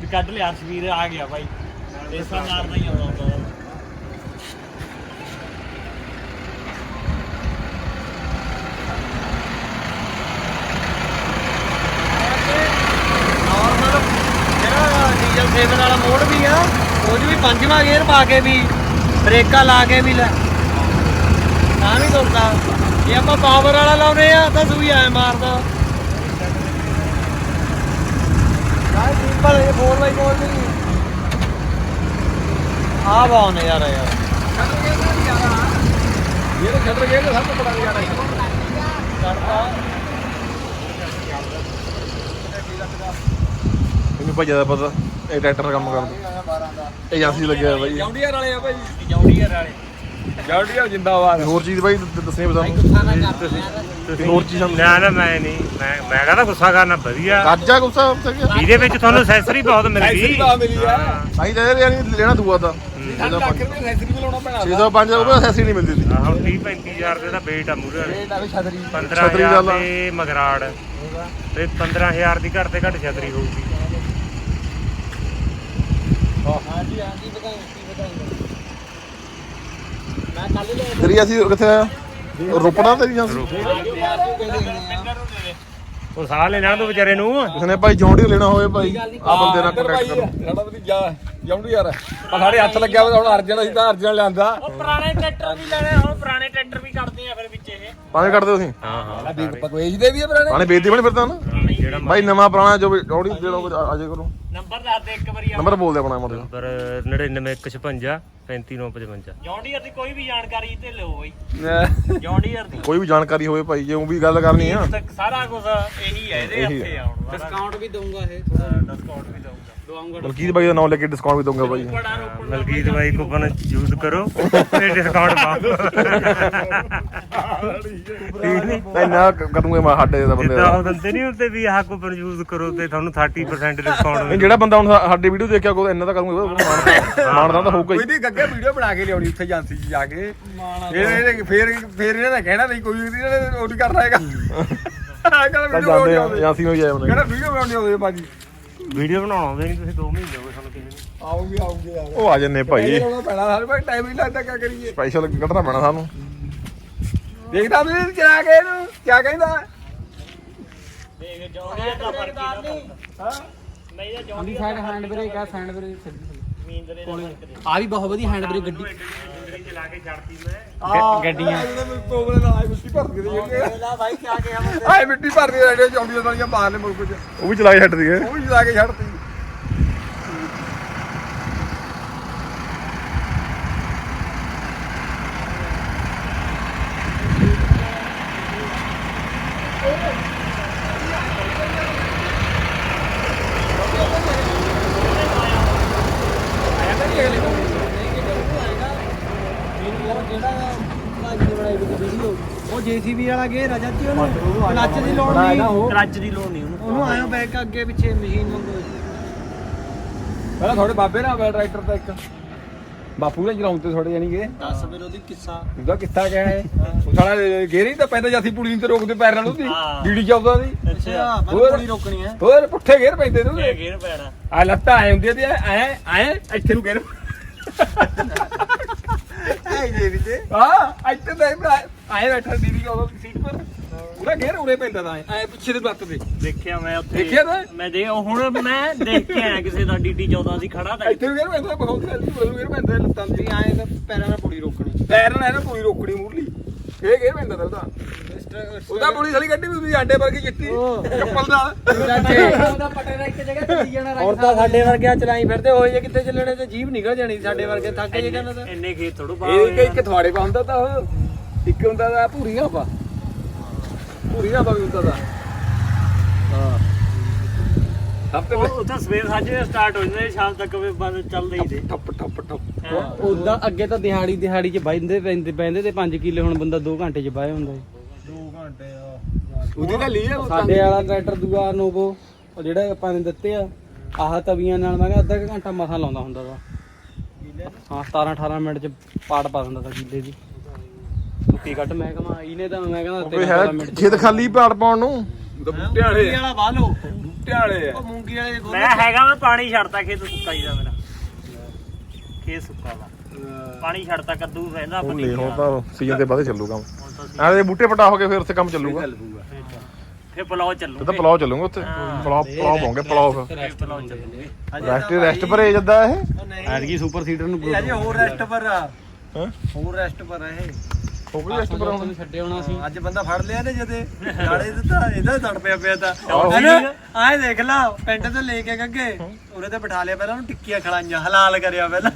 Speaker 1: ਵੀ ਕੱਢ ਲਿਆ ਅਰਸ਼ਵੀਰ ਆ ਗਿਆ ਬਾਈ। ਇਸਾ ਮਾਰਦਾ ਹੀ ਆਉਂਦਾ ਹੁੰਦਾ। ਨਾਰਮਲ ਜਿਹੜਾ ਡੀਜ਼ਲ ਸੇਵਨ ਵਾਲਾ ਮੋੜ ਵੀ ਆ ਉਹ 'ਚ ਵੀ ਪੰਜਵਾਂ ਗੇਅਰ ਪਾ ਕੇ ਵੀ ਬ੍ਰੇਕਾਂ ਲਾ ਕੇ ਵੀ ਲੈ। ਤਾਂ ਵੀ ਤੁਰਦਾ। ਜੇ ਆਪਾਂ ਪਾਵਰ ਵਾਲਾ ਲਾਉਨੇ ਆ ਤਾਂ ਸੂਈ ਐ ਮਾਰਦਾ। ਯਾਰ ਸਿੰਪਲ ਇਹ 4x4 ਨਹੀਂ। ਆ ਬਾਉਨੇ ਯਾਰ। ਯਾਰ
Speaker 2: ਇਹ ਛੱਡ ਗਏ ਸਭ ਤੋਂ ਬੜਾ ਯਾਰ
Speaker 4: ਮੈਨੂੰ ਭਾਈ ਜ਼ਿਆਦਾ ਪਤਾ ਇਹ ਟਰੈਕਟਰ ਕੰਮ ਕਰਦਾ। ਏਜੰਸੀ ਲੱਗਿਆ ਹੋਇਆ ਬਾਈ
Speaker 2: ਜੌਂਡੀਅਰ ਵਾਲੇ ਆ ਭਾਈ।
Speaker 1: ਜੌਂਡੀਅਰ ਵਾਲੇ।
Speaker 2: ਜੌਂਡੀਅਰ ਜਿੰਦਾਬਾਦ।
Speaker 4: ਹੋਰ ਚੀਜ਼ ਬਾਈ ਦ- ਦੱਸਣੀ ਪਤਾ ਨੂੰ ਹੋਰ ਚੀਜ਼ਾਂ
Speaker 8: ਨਾ ਨਾ ਮੈਂ ਨਹੀਂ। ਮੈਂ ਮੈਂ ਕਹਿੰਦਾ ਗੁੱਸਾ ਕਰਨਾ ਵਧੀਆ।
Speaker 4: ਰਾਜਾ ਗੁੱਸਾ ਉੱਤੇ ਗਿਆ
Speaker 8: ਇਹਦੇ ਵਿੱਚ ਤੁਹਾਨੂੰ ਅਸੈਸਰੀ ਬਹੁਤ ਮਿਲ ਗਈ
Speaker 2: ਤਾਂ ਮਿਲੀ ਆ।
Speaker 4: ਸਾਈ ਚਾਹੀਦਾ ਯਾਨੀ ਲੈਣਾ ਦੂਆ ਤਾਂ।
Speaker 2: ਸਾਨੂੰ ਲੱਖ ਰੁਪਏ ਲਾਇਸੈਂਸ ਵੀ ਲਾਉਣਾ ਪੈਣਾ
Speaker 4: 605 ਉਹ ਅਸੈਸਰੀ ਨਹੀਂ ਮਿਲਦੀ ਸੀ।
Speaker 8: ਆਹ ਹੁਣ 30 35000 ਰੁਪਏ ਦਾ ਵੇਟ ਆ ਮੂਰੇ ਵਾਲੇ।
Speaker 2: ਇਹ ਤਾਂ ਵੀ ਛਤਰੀ।
Speaker 4: 36
Speaker 8: 15000
Speaker 4: ਵਾਲਾ।
Speaker 8: ਤੇ ਮਗਰਾੜ। ਤੇ 15000 ਦੀ ਘੱਟ ਤੇ ਘੱਟ ਛਤਰੀ ਹੋਊਗੀ।
Speaker 5: ਹਾਂਜੀ ਹਾਂਜੀ ਵਧਾਈ ਵਧਾਈ।
Speaker 4: ਤੇਰੀ ਅਸੀਂ ਕਿੱਥੇ ਆ? ਰੋਪੜਾ ਤੇਰੀ ਏਜੰਸੀ
Speaker 8: ਉਹ ਸਾਹ ਲੈਣਾ ਤੂੰ ਵਿਚਾਰੇ ਨੂੰ।
Speaker 4: ਕਿਸੇ ਨੇ ਭਾਈ ਜੌਂਡੀ ਲੈਣਾ ਹੋਵੇ ਭਾਈ ਆ ਬੰਦੇ ਨਾਲ ਕੰਟੈਕਟ ਕਰੋ।
Speaker 2: ਸਾਡਾ ਵੀ ਜਾ ਜੌਂਡੀਅਰ ਆ ਸਾਡੇ ਹੱਥ ਲੱਗਿਆ ਵਾ ਹੁਣ ਅਰਜਨ ਅਸੀਂ ਤਾਂ ਅਰਜਨ ਲਿਆਂਦਾ।
Speaker 1: ਉਹ ਪੁਰਾਣੇ ਟਰੈਕਟਰ ਵੀ ਲੈਣੇ ਹੁਣ ਪੁਰਾਣੇ ਟਰੈਕਟਰ ਵੀ ਕੱਢਦੇ ਆ ਫਿਰ ਵਿੱਚ ਇਹ।
Speaker 4: ਪਾਣੀ ਕੱਢ ਦਿਓ ਤੁਸੀਂ?
Speaker 8: ਹਾਂ ਹਾਂ।
Speaker 2: ਵੇਚਦੇ ਵੀ ਆ ਪੁਰਾਣੇ।
Speaker 4: ਪਾਣੀ ਵੇਚਦੇ ਬਣੀ ਫਿਰਦਾ ਨਾ?
Speaker 8: ਜਿਹੜਾ
Speaker 4: ਭਾਈ ਨਵਾਂ ਪੁਰਾਣਾ ਜੋ ਵੀ ਜੌਂਡੀ ਦੇ ਲਓ ਆਜੇ ਕਰੋ।
Speaker 1: ਨੰਬਰ ਦੱਸ ਦੇ ਇੱਕ ਵਾਰੀ
Speaker 4: ਨੰਬਰ ਬੋਲ ਦੇ ਆਪਣਾ ਮੋਟਰ
Speaker 8: ਨੰਬਰ 99156 35955
Speaker 1: ਜੌਂਡੀਅਰ ਦੀ ਕੋਈ ਵੀ ਜਾਣਕਾਰੀ ਤੇ ਲਓ ਬਈ। ਜੌਂਡੀਅਰ ਦੀ।
Speaker 4: ਕੋਈ ਵੀ ਜਾਣਕਾਰੀ ਹੋਵੇ ਭਾਈ ਜੇ ਉਹ ਵੀ ਗੱਲ ਕਰਨੀ ਆ।
Speaker 1: ਸਾਰਾ ਕੁਝ ਇਹੀ ਹੈ ਇਹਦੇ
Speaker 4: ਇਹੀ
Speaker 1: ਹੱਥੇ ਆਉਣ ਵਾਲਾ
Speaker 5: ਡਿਸਕਾਊਂਟ ਵੀ ਦਊਂਗਾ ਇਹ ਥੋੜਾ
Speaker 1: ਡਿਸਕਾਊਂਟ ਵੀ ਦਊਗਾ।
Speaker 4: ਮਲਕੀਤ ਭਾਈ ਦਾ ਨਾਮ ਲੈ ਕੇ ਡਿਸਕਾਊਂਟ ਵੀ ਦਊਂਗਾ
Speaker 1: ਦਾ
Speaker 8: ਮਲਕੀਤ ਬਾਈ ਕੂਪਨ ਯੂਜ਼ ਕਰੋ ਤੇ ਡਿਸਕਾਊਂਟ ਪਾਓ ਠੀਕ ਨਹੀਂ
Speaker 4: ਇੰਨਾ ਕ- ਕਰੂੰਗੇ ਮੈਂ ਸਾਡੇ ਦਾ ਬੰਦੇ
Speaker 8: ਜਿੱਦਾਂ
Speaker 4: ਦਾ।
Speaker 8: ਉਹ ਦਿੰਦੇ ਨਹੀਂ ਹੁੰਦੇ ਵੀ ਆਹ ਕੂਪਨ ਯੂਜ਼ ਕਰੋ ਤੇ ਤੁਹਾਨੂੰ 30% ਡਿਸਕਾਊਂਟ
Speaker 4: ਨਹੀਂ ਜਿਹੜਾ ਬੰਦਾ ਹੁਣ ਸਾ- ਸਾਡੀ ਵੀਡੀਓ ਦੇਖਿਆ ਕੋਈ ਇੰਨਾ ਤਾਂ ਕਰੂੰਗਾ ਮਾਣਦਾ ਤਾਂ ਹੋਊਗਾ
Speaker 2: ਕੋਈ
Speaker 4: ਹੀ
Speaker 2: ਨਹੀਂ ਗੱਗੇ ਵੀਡੀਓ ਬਣਾ ਕੇ ਲਿਆਉਣੀ ਉੱਥੇ ਏਜੰਸੀ 'ਚ ਜਾ ਕੇ। ਫਿਰ ਇਹਨੇ ਫਿਰ ਫਿਰ ਇਹਨਾਂ ਨੇ ਕਹਿਣਾ ਨਹੀਂ ਕੋਈ ਵੀ ਇਹਨਾਂ ਨੇ ਉਹ ਨਹੀਂ ਕਰਨਾ ਹੈਗਾ। ਆ ਕਹਿੰਦਾ
Speaker 4: ਤਾਂ
Speaker 2: ਵੀਡੀਓ
Speaker 4: ਜਾਂਦੇ ਆ
Speaker 2: ਬਣਾਉਂਦੇ
Speaker 4: ਏਜੰਸੀ ਨੂੰ ਜਾਏ ਉਹਨੇ
Speaker 2: ਕਹਿੰਦਾ ਵੀਡੀਓ ਬਣਾਉਣੀ ਹੋਵੇ ਬਾਜੀ
Speaker 8: ਵੀਡੀਓ ਬਣਾਉਣਾ ਆਉਂਦੇ ਨਹੀਂ ਤੁਸੀਂ 2 ਮਹੀਨੇ ਹੋ ਗਏ ਤੁਹਾਨੂੰ ਕਿਸੇ ਨੂੰ।
Speaker 2: ਆਉਂਗੇ ਆਉਂਗੇ ਯਾਰ।
Speaker 4: ਉਹ ਆ ਜੰਨੇ ਭਾਈ।
Speaker 2: ਇਹ ਲਾਉਣਾ ਪੈਣਾ ਸਾਡੇ ਕੋਲ ਟਾਈਮ ਨਹੀਂ ਲੱਗਦਾ ਕੀ ਕਰੀਏ?
Speaker 4: ਸਪੈਸ਼ਲ ਕੱਢਣਾ ਪੈਣਾ ਸਾਨੂੰ।
Speaker 2: ਦੇਖਦਾ ਵੀ ਨਹੀਂ ਚਲਾ ਕੇ ਇਹਨੂੰ ਕੀ ਕਹਿੰਦਾ?
Speaker 7: ਦੇਖ ਜੌਂਡੀਆ ਦਾ ਫ਼ਰਕ
Speaker 2: ਹਾਂ
Speaker 7: ਨਹੀਂ ਤਾਂ
Speaker 5: ਉਹਦੀ ਸਾਈਡ ਹੈਂਡ ਬ੍ਰੇਕ ਆ ਹੈਂਡ ਬ੍ਰੇਕ
Speaker 7: ਮੀਂਦਰੇ ਦਾ ਫ਼ਰਕ ਦੇ
Speaker 5: ਆ ਵੀ ਬਹੁਤ ਵਧੀਆ ਹੈਂਡ ਬ੍ਰੇਕ ਗੱਡੀ।
Speaker 8: ਚਲਾ ਕੇ ਛੱਡਤੀ ਮੈਂ।
Speaker 5: ਗੱਡੀਆਂ।
Speaker 2: ਕੋਬਲੇ ਨਾਲ ਆਈ ਮਿੱਟੀ ਭਰ ਦੇ
Speaker 1: ਲਾ ਭਾਈ ਕਿਆ ਕਿਹਾ ਬੰਦੇ?
Speaker 2: ਆਏ ਮਿੱਟੀ ਭਰ ਦੇ ਰੇਡੀਓ ਚੌਂਡੀਆਂ ਵਾਲੀਆਂ ਬਾਹਰ ਨੇ ਮੁਲਕ ਚ।
Speaker 4: ਉਹ ਵੀ ਚਲਾ ਕੇ ਛੱਡਦੀ ਹੈ।
Speaker 2: ਉਹ ਵੀ ਲਾ ਕੇ ਛੱਡਤੀ
Speaker 1: ਉਹ ਜੀਸੀਬੀ ਵਾਲਾ ਗੇਰ ਆ ਜਾਂਦੀ ਉਹਨੂੰ ਕਲੱਚ ਦੀ ਲੋੜ ਨਹੀਂ।
Speaker 7: ਕਲੱਚ ਦੀ ਲੋੜ ਨਹੀਂ ਉਹਨੂੰ।
Speaker 1: ਉਹਨੂੰ ਆਇਆ ਬੈਕ ਅੱਗੇ ਪਿੱਛੇ ਮਸ਼ੀਨ ਮੰਗੋ
Speaker 2: ਪਹਿਲਾਂ ਤੁਹਾਡੇ ਬਾਬੇ ਨਾਲ ਆਇਆ ਟਰੈਕਟਰ ਦਾ ਇੱਕ। ਬਾਪੂ ਨੇ ਚਲਾਉਂ ਤੇ ਥੋੜੇ ਜਾਨੀਗੇ
Speaker 1: ਦੱਸ ਫਿਰ ਉਹਦੀ ਕਿੱਸਾ।
Speaker 2: ਉਹਦਾ ਕਿੱਥਾ ਕਿਹਾ ਹੈ। ਉਹ ਸਾਲਾ ਗੇਰੀ ਤਾਂ ਪੈਂਦਾ ਜਾਸੀ ਪੁਲੀ ਤੇ ਰੋਕਦੇ ਪੈਰ ਨਾਲ ਉਹਦੀ।
Speaker 7: ਹਾਂ।
Speaker 2: ਡੀਡੀ ਚੱਲਦਾ ਦੀ
Speaker 1: ਅੱਛਾ ਪੂਰੀ ਰੋਕਣੀ ਹੈ।
Speaker 2: ਹੋਰ ਪੁੱਠੇ ਗੇਰ ਪੈਂਦੇ ਨੇ ਉਹਦੇ।
Speaker 7: ਗੇਰ ਪੈਣਾ।
Speaker 2: ਆ ਲੱਤਾਂ ਐ ਹੁੰਦੀਆਂ ਤੇ ਐ ਐ ਇੱਥੇ ਨੂੰ ਗੇਰ
Speaker 1: ਐ ਜੇ ਵੀ ਤੇ
Speaker 2: ਹਾਂ ਇੱਥੇ ਤਾਂ ਐ ਬੈਠਾ ਦੀਦੀ ਉਹ ਸੀਟ ਪਰ ਉਹਦਾ ਗੇਰ ਉਰੇ ਪੈਂਦਾ ਤਾਂ ਐ ਪਿੱਛੇ ਦੇ ਲੱਤ ਤੇ।
Speaker 7: ਦੇਖਿਆ ਮੈਂ ਉੱਥੇ।
Speaker 2: ਦੇਖਿਆ ਤਾਂ?
Speaker 7: ਮੈਂ ਦੇ ਹੁਣ ਮੈਂ ਦੇਖ ਕੇ ਆਇਆ ਕਿਸੇ ਦਾ ਡੀਟੀ 14 ਸੀ ਖੜਾ ਤਾਂ।
Speaker 2: ਇੱਥੇ ਨੂੰ ਗੇਰ ਪੈਂਦਾ ਬਹੁਤ ਗੇਰ ਪੈਂਦਾ ਲੱਤਾਂ ਤੇ।
Speaker 1: ਆਏ ਤਾਂ ਪੈਰਾਂ ਨਾਲ ਪੂਰੀ ਰੋਕਣੀ।
Speaker 2: ਪੈਰ ਨਾਲ ਨਾ ਪੂਰੀ ਰੋਕਣੀ ਮੂਰਲੀ। ਇਹ ਗੇਰ ਪੈਂਦਾ ਤਾਂ ਉਹਦਾ। ਉਹਦਾ ਪੁਲੀ ਸਾਲੀ ਗੱਡੀ ਵੀ ਆਂਡੇ ਵਰਗੀ ਚਿੱਟੀ ਚੱਪਲ ਨਾਲ
Speaker 5: ਉਹਦਾ ਪਟੇ ਦਾ ਇੱਕ ਜਗ੍ਹਾ ਚੱਲੀ ਜਾਣਾ
Speaker 1: ਹੁਣ ਤਾਂ ਸਾਡੇ ਵਰਗਿਆਂ ਚਲਾਈ ਫਿਰਦੇ ਹੋਏ ਜੇ ਕਿੱਥੇ ਚੱਲਣੇ ਤੇ ਜੀਭ ਨਿਕਲ ਜਾਣੀ ਸਾਡੇ ਵਰਗੇ ਥੱਕ ਜੇ ਕਹਿੰਦਾ ਤਾਂ।
Speaker 7: ਇੰਨੇ ਖੇਤ ਥੋੜੂ
Speaker 2: ਇਹ ਇੱਕ ਇੱਕ ਥਵਾੜੇ ਪਾ ਹੁੰਦਾ ਤਾਂ ਉਹ। ਇੱਕ ਹੁੰਦਾ ਤਾਂ ਭੂਰੀ ਨਾ ਪਾ ਭੂਰੀ ਨਾ ਪਾ ਵੀ ਹੁੰਦਾ ਤਾਂ ਹਾਂ। ਸਭ ਤੋਂ
Speaker 7: ਉਹ ਤਾਂ ਸਵੇਰ ਸਾਜੇ ਸਟਾਰਟ ਹੋ ਜਾਂਦੇ ਸ਼ਾਮ ਤੱਕ ਵੀ ਬੰਦ ਚੱਲਦੇ ਹੀ ਦੇ
Speaker 5: ਉਦਾਂ ਅੱਗੇ ਤਾਂ ਦਿਹਾੜੀ ਦਿਹਾੜੀ ਚ ਬੈਂਦੇ ਪੈਂਦੇ ਪੈਂਦੇ ਤੇ 5 ਕਿੱਲੇ ਹੁਣ ਬੰਦਾ 2 ਘੰਟੇ ਚ ਬਾਏ ਹੁੰਦਾ ਸੀ।
Speaker 1: 2 ਘੰਟੇ ਆ।
Speaker 2: ਉਹਦੀ ਤਾਂ ਲਈ ਆ
Speaker 5: ਸਾਡੇ ਵਾਲਾ ਟਰੈਕਟਰ ਦੂਆ ਨੋਵੋ ਉਹ ਜਿਹੜਾ ਆਪਾਂ ਨੇ ਦਿੱਤੇ ਆ ਆਹ ਤਵੀਆਂ ਨਾਲ ਮੈਂ ਕਿਹਾ ਅੱਧਾ ਘੰਟਾ ਮਸਾਂ ਲਾਉਂਦਾ ਹੁੰਦਾ ਵਾ। ਹਾਂ 17 18 ਮਿੰਟ ਚ ਪਾੜ ਪਾ ਦਿੰਦਾ ਤਾਂ ਕਿੱਲੇ ਦੀ। ਸੁੱਕੀ ਕੱਟ ਮੈਂ ਕਹਾਂ ਇਹਨੇ ਤਾਂ ਮੈਂ ਕਹਿੰਦਾ
Speaker 4: ਕੋਈ
Speaker 5: 13
Speaker 4: ਹੈ
Speaker 5: 14 ਮਿੰਟ ਚ
Speaker 4: ਖੇਤ ਖਾਲੀ ਪਾੜ ਪਾਉਣ ਨੂੰ।
Speaker 2: ਤਾਂ ਬੂਟੇ ਵਾਲੇ ਆ,
Speaker 1: ਵਾਲਾ ਵਾਹ ਲੋ
Speaker 2: ਬੂਟੇ ਵਾਲੇ ਆ।
Speaker 1: ਉਹ ਮੂੰਗੀ ਵਾਲੇ ਗੋਲ।
Speaker 7: ਮੈਂ ਹੈਗਾ ਮੈਂ ਪਾਣੀ ਛੱਡਤਾ ਖੇਤ ਸੁੱਕਾ ਹੀ ਦਾ ਮੇਰਾ। ਖੇਤ ਸੁੱਕਾ ਵਾ। ਪਾਣੀ ਛੱਡਤਾ ਕੱਦੂ ਰਹਿੰਦਾ
Speaker 4: ਉਹ ਨਹੀਂ ਹੁਣ ਤਾਂ ਸੀਜ਼ਨ ਦੇ ਬਾਅਦ ਚੱਲੂ ਕੰਮ ਆਲੇ ਬੂਟੇ ਪਟਾ ਹੋ ਕੇ ਫਿਰ ਉੱਥੇ ਕੰਮ ਚੱਲੂਗਾ।
Speaker 7: ਫਿਰ ਪਲਾਓ ਚੱਲੂ
Speaker 4: ਇਹ ਤਾਂ ਪਲਾਓ ਚੱਲੂਗਾ ਉੱਥੇ। ਪਲਾਓ ਪਲਾਓ ਪਾਉਂਗੇ ਪਲਾਓ ਫਿਰ।
Speaker 7: ਪਲਾਓ ਚੱਲੂਗੇ।
Speaker 4: ਰੈਸਟ ਰੈਸਟ ਪਰੇ ਜੱਦਾ ਇਹ।
Speaker 5: ਐਤਕੀ ਸੁਪਰ ਸੀਡਰ ਨੂੰ
Speaker 1: ਇਹ ਅਜੇ ਹੋਰ ਰੈਸਟ ਪਰ ਆ।
Speaker 4: ਹਾਂ?
Speaker 1: ਹੋਰ ਰੈਸਟ ਪਰ ਆ ਇਹ।
Speaker 4: ਹੋ ਗਈ ਰੈਸਟ ਪਰ ਹੁਣ
Speaker 5: ਛੱਡੇ ਹੋਣਾ ਸੀ।
Speaker 1: ਅੱਜ ਬੰਦਾ ਫੜ ਲਿਆ ਨੇ ਜਦੇ ਨਾਲੇ ਦਿੱਤਾ ਇਹਦਾ ਤੜ ਪਿਆ ਪਿਆ ਤਾਂ।
Speaker 4: ਆਹੋ।
Speaker 1: ਆਏ ਦੇਖ ਲਾ ਪਿੰਡ ਤੇ ਲੈ ਕੇ ਗੱਗੇ ਉਰੇ ਤੇ ਬਿਠਾ ਲਿਆ ਪਹਿਲਾਂ ਉਹਨੂੰ ਟਿੱਕੀਆਂ ਖਲਾਈਆਂ ਹਲਾਲ ਕਰਿਆ ਪਹਿਲਾਂ।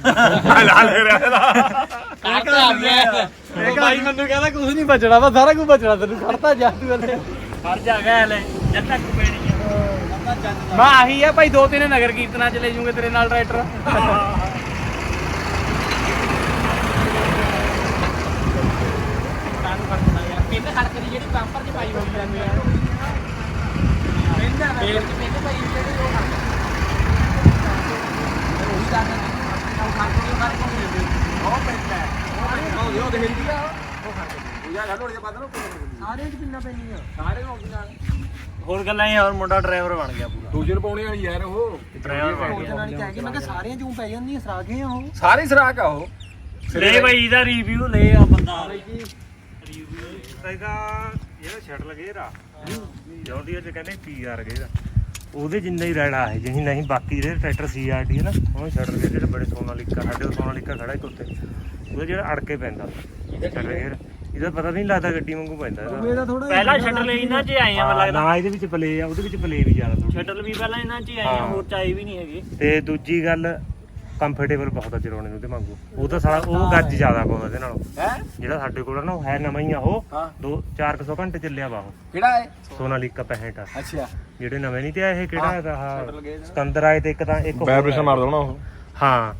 Speaker 2: ਲਾਲ ਰਿਹਾ
Speaker 1: ਇਹ ਆ ਗਿਆ
Speaker 5: ਇਹ ਭਾਈ ਮੈਨੂੰ ਕਹਿੰਦਾ ਕੁਝ ਨਹੀਂ ਬਚਣਾ ਵਾ ਸਾਰਾ ਕੁਝ ਬਚਣਾ ਤੈਨੂੰ ਖੜਤਾ ਜਾ ਤੂੰ ਇੱਥੇ।
Speaker 7: ਹਰ ਜਗ੍ਹਾ ਹਲੇ ਜਦ ਤੱਕ ਪੈਣੀ ਆ।
Speaker 5: ਮੈਂ ਆਹੀ ਆ ਭਾਈ ਦੋ ਤਿੰਨ ਨਗਰ ਕੀਰਤਨਾਂ ਚ ਲੈ ਜੂਗੇ ਤੇਰੇ ਨਾਲ ਟਰੈਕਟਰ ਖੜਕ ਦੀ ਜਿਹੜੀ ਬੰਪਰ ਚ ਪਾਈ ਹੋਈ ਜਾਂਦੀ ਆ। ਪਿੰਨ ਪੇੜ ਚ ਪਿੰਨ ਪਾਈ ਹੋਈ ਜਿਹੜੀ ਉਹ ਖੜਕ ਉਹੀ ਤਾਂ ਉਹ ਖੜਕ ਦੀ ਮਾਰ ਕੋਲ ਨਹੀਂ ਉਹ ਪਿੰਨ ਹੈ।
Speaker 2: ਉਹ ਉਹ ਦੇਖ ਲਿਆ ਉਹ ਖਾ ਕੇ ਉਹ ਜਾ ਘੜ ਕੇ ਬਾਅਦ ਨੂੰ
Speaker 1: ਸਾਰਿਆਂ ਚ ਕਿੰਨਾ ਪੈਣੀ ਆ?
Speaker 2: ਸਾਰੇ ਨੂੰ ਆਉਂਦੀ ਨਾਲ
Speaker 7: ਹੋਰ ਗੱਲਾਂ ਹੀ ਹੋਰ ਮੁੰਡਾ ਡਰਾਈਵਰ ਬਣ ਗਿਆ ਪੂਰਾ।
Speaker 2: ਦੂਜੇ ਪਾਉਣੇ ਵਾਲੀ ਯਾਰ ਉਹ।
Speaker 7: ਡਰਾਈਵਰ ਬਣ ਗਿਆ।
Speaker 1: ਮੈਂ ਕਿਹਾ ਸਾਰਿਆਂ ਚੋਂ ਪੈ ਜਾਂਦੀਆਂ ਸਰਾਗੇ ਆ ਉਹ।
Speaker 2: ਸਾਰੇ ਸਰਾਕ ਆ ਉਹ।
Speaker 7: ਲੈ ਬਈ ਇਹਦਾ ਰਿਵਿਊ ਲੈ ਆ ਬੰਦਾ।
Speaker 8: ਇਹਦਾ ਜਿਹੜਾ ਛੱਡ ਲਗੇ ਰਾ ਜੌਂਡੀਆ ਚ ਕਹਿੰਦੇ ਪੀਆਰ ਗੇਰਾ ਉਹਦੇ ਜਿੰਨਾ ਹੀ ਰੈੜਾ ਹੈ ਜਿਹੀ ਨਹੀਂ ਬਾਕੀ ਜਿਹੜੇ ਟਰੈਕਟਰ ਸੀਆਰਡੀ ਹੈ ਨਾ ਉਹ ਛੱਡ ਲਗੇ ਜਿਹੜੇ ਬੜੇ ਸੋਨਾਲੀਕਾ ਸਾਡੇ ਕੋਲ ਸੋਨਾਲੀਕਾ ਖੜਾ ਇੱਕ ਉੱਤੇ। ਉਹਦੇ ਜਿਹੜਾ ਅੜ ਕੇ ਪੈਂਦਾ ਛੱਡ ਲਗੇ ਇਹਦਾ। ਪਤਾ ਨਹੀਂ ਲੱਗਦਾ ਗੱਡੀ ਵਾਂਗੂ ਪੈਂਦਾ ਇਹਦਾ।
Speaker 7: ਪਹਿਲਾਂ ਸ਼ਟਲ ਇਹਨਾਂ 'ਚ ਆਏ ਆ ਮੈਨੂੰ ਲੱਗਦਾ।
Speaker 8: ਨਾ ਇਹਦੇ ਵਿੱਚ ਪਲੇ ਆ ਉਹਦੇ ਵਿੱਚ ਪਲੇ ਵੀ ਜ਼ਿਆਦਾ।
Speaker 7: ਸ਼ਟਲ ਵੀ ਪਹਿਲਾਂ ਇਹਨਾਂ 'ਚ ਹੀ ਆਏ ਆ। ਹੋਰ ਚਾਈ ਵੀ ਨਹੀਂ ਹੈਗੇ।
Speaker 8: ਤੇ ਦੂਜੀ ਗੱਲ ਕੰਫਰਟੇਬਲ ਬਹੁਤ ਆ ਚਲਾਉਣੇ ਨੂੰ ਉਹਦੇ ਵਾਂਗੂ। ਉਹ ਤਾਂ ਸਾਲਾ ਉਹ ਗੱਜ ਜ਼ਿਆਦਾ ਪਾਉਂਦਾ ਇਹਦੇ ਨਾਲੋਂ।
Speaker 2: ਹੈ?
Speaker 8: ਜਿਹੜਾ ਸਾਡੇ ਕੋਲ ਆ ਨਾ ਉਹ ਹੈ ਨਵਾਂ ਹੀ ਆ ਉਹ।
Speaker 2: ਹਾਂ।
Speaker 8: ਦੋ 400 ਘੰਟੇ ਚੱਲਿਆ ਵਾ ਉਹ।
Speaker 2: ਕਿਹੜਾ ਹੈ
Speaker 8: ਸੋਨਾਲੀਕਾ 65 ਆ।
Speaker 2: ਅੱਛਾ।
Speaker 8: ਜਿਹੜੇ ਨਵੇਂ ਨਹੀਂ ਤੇ ਆਏ ਇਹ ਕਿਹੜਾ ਹੈਗਾ? ਹਾਂ
Speaker 2: ਗਏ ਨਾ।
Speaker 8: ਸਕੰਦਰ ਆਏ ਤੇ ਇੱਕ ਤਾਂ ਇੱਕ ਹੋਰ
Speaker 4: ਵਾਈਬ੍ਰੇਸ਼ਨ
Speaker 8: ਆਇਆ।
Speaker 4: ਮਾਰ ਦੇਣਾ ਉਹ।
Speaker 8: ਹਾਂ।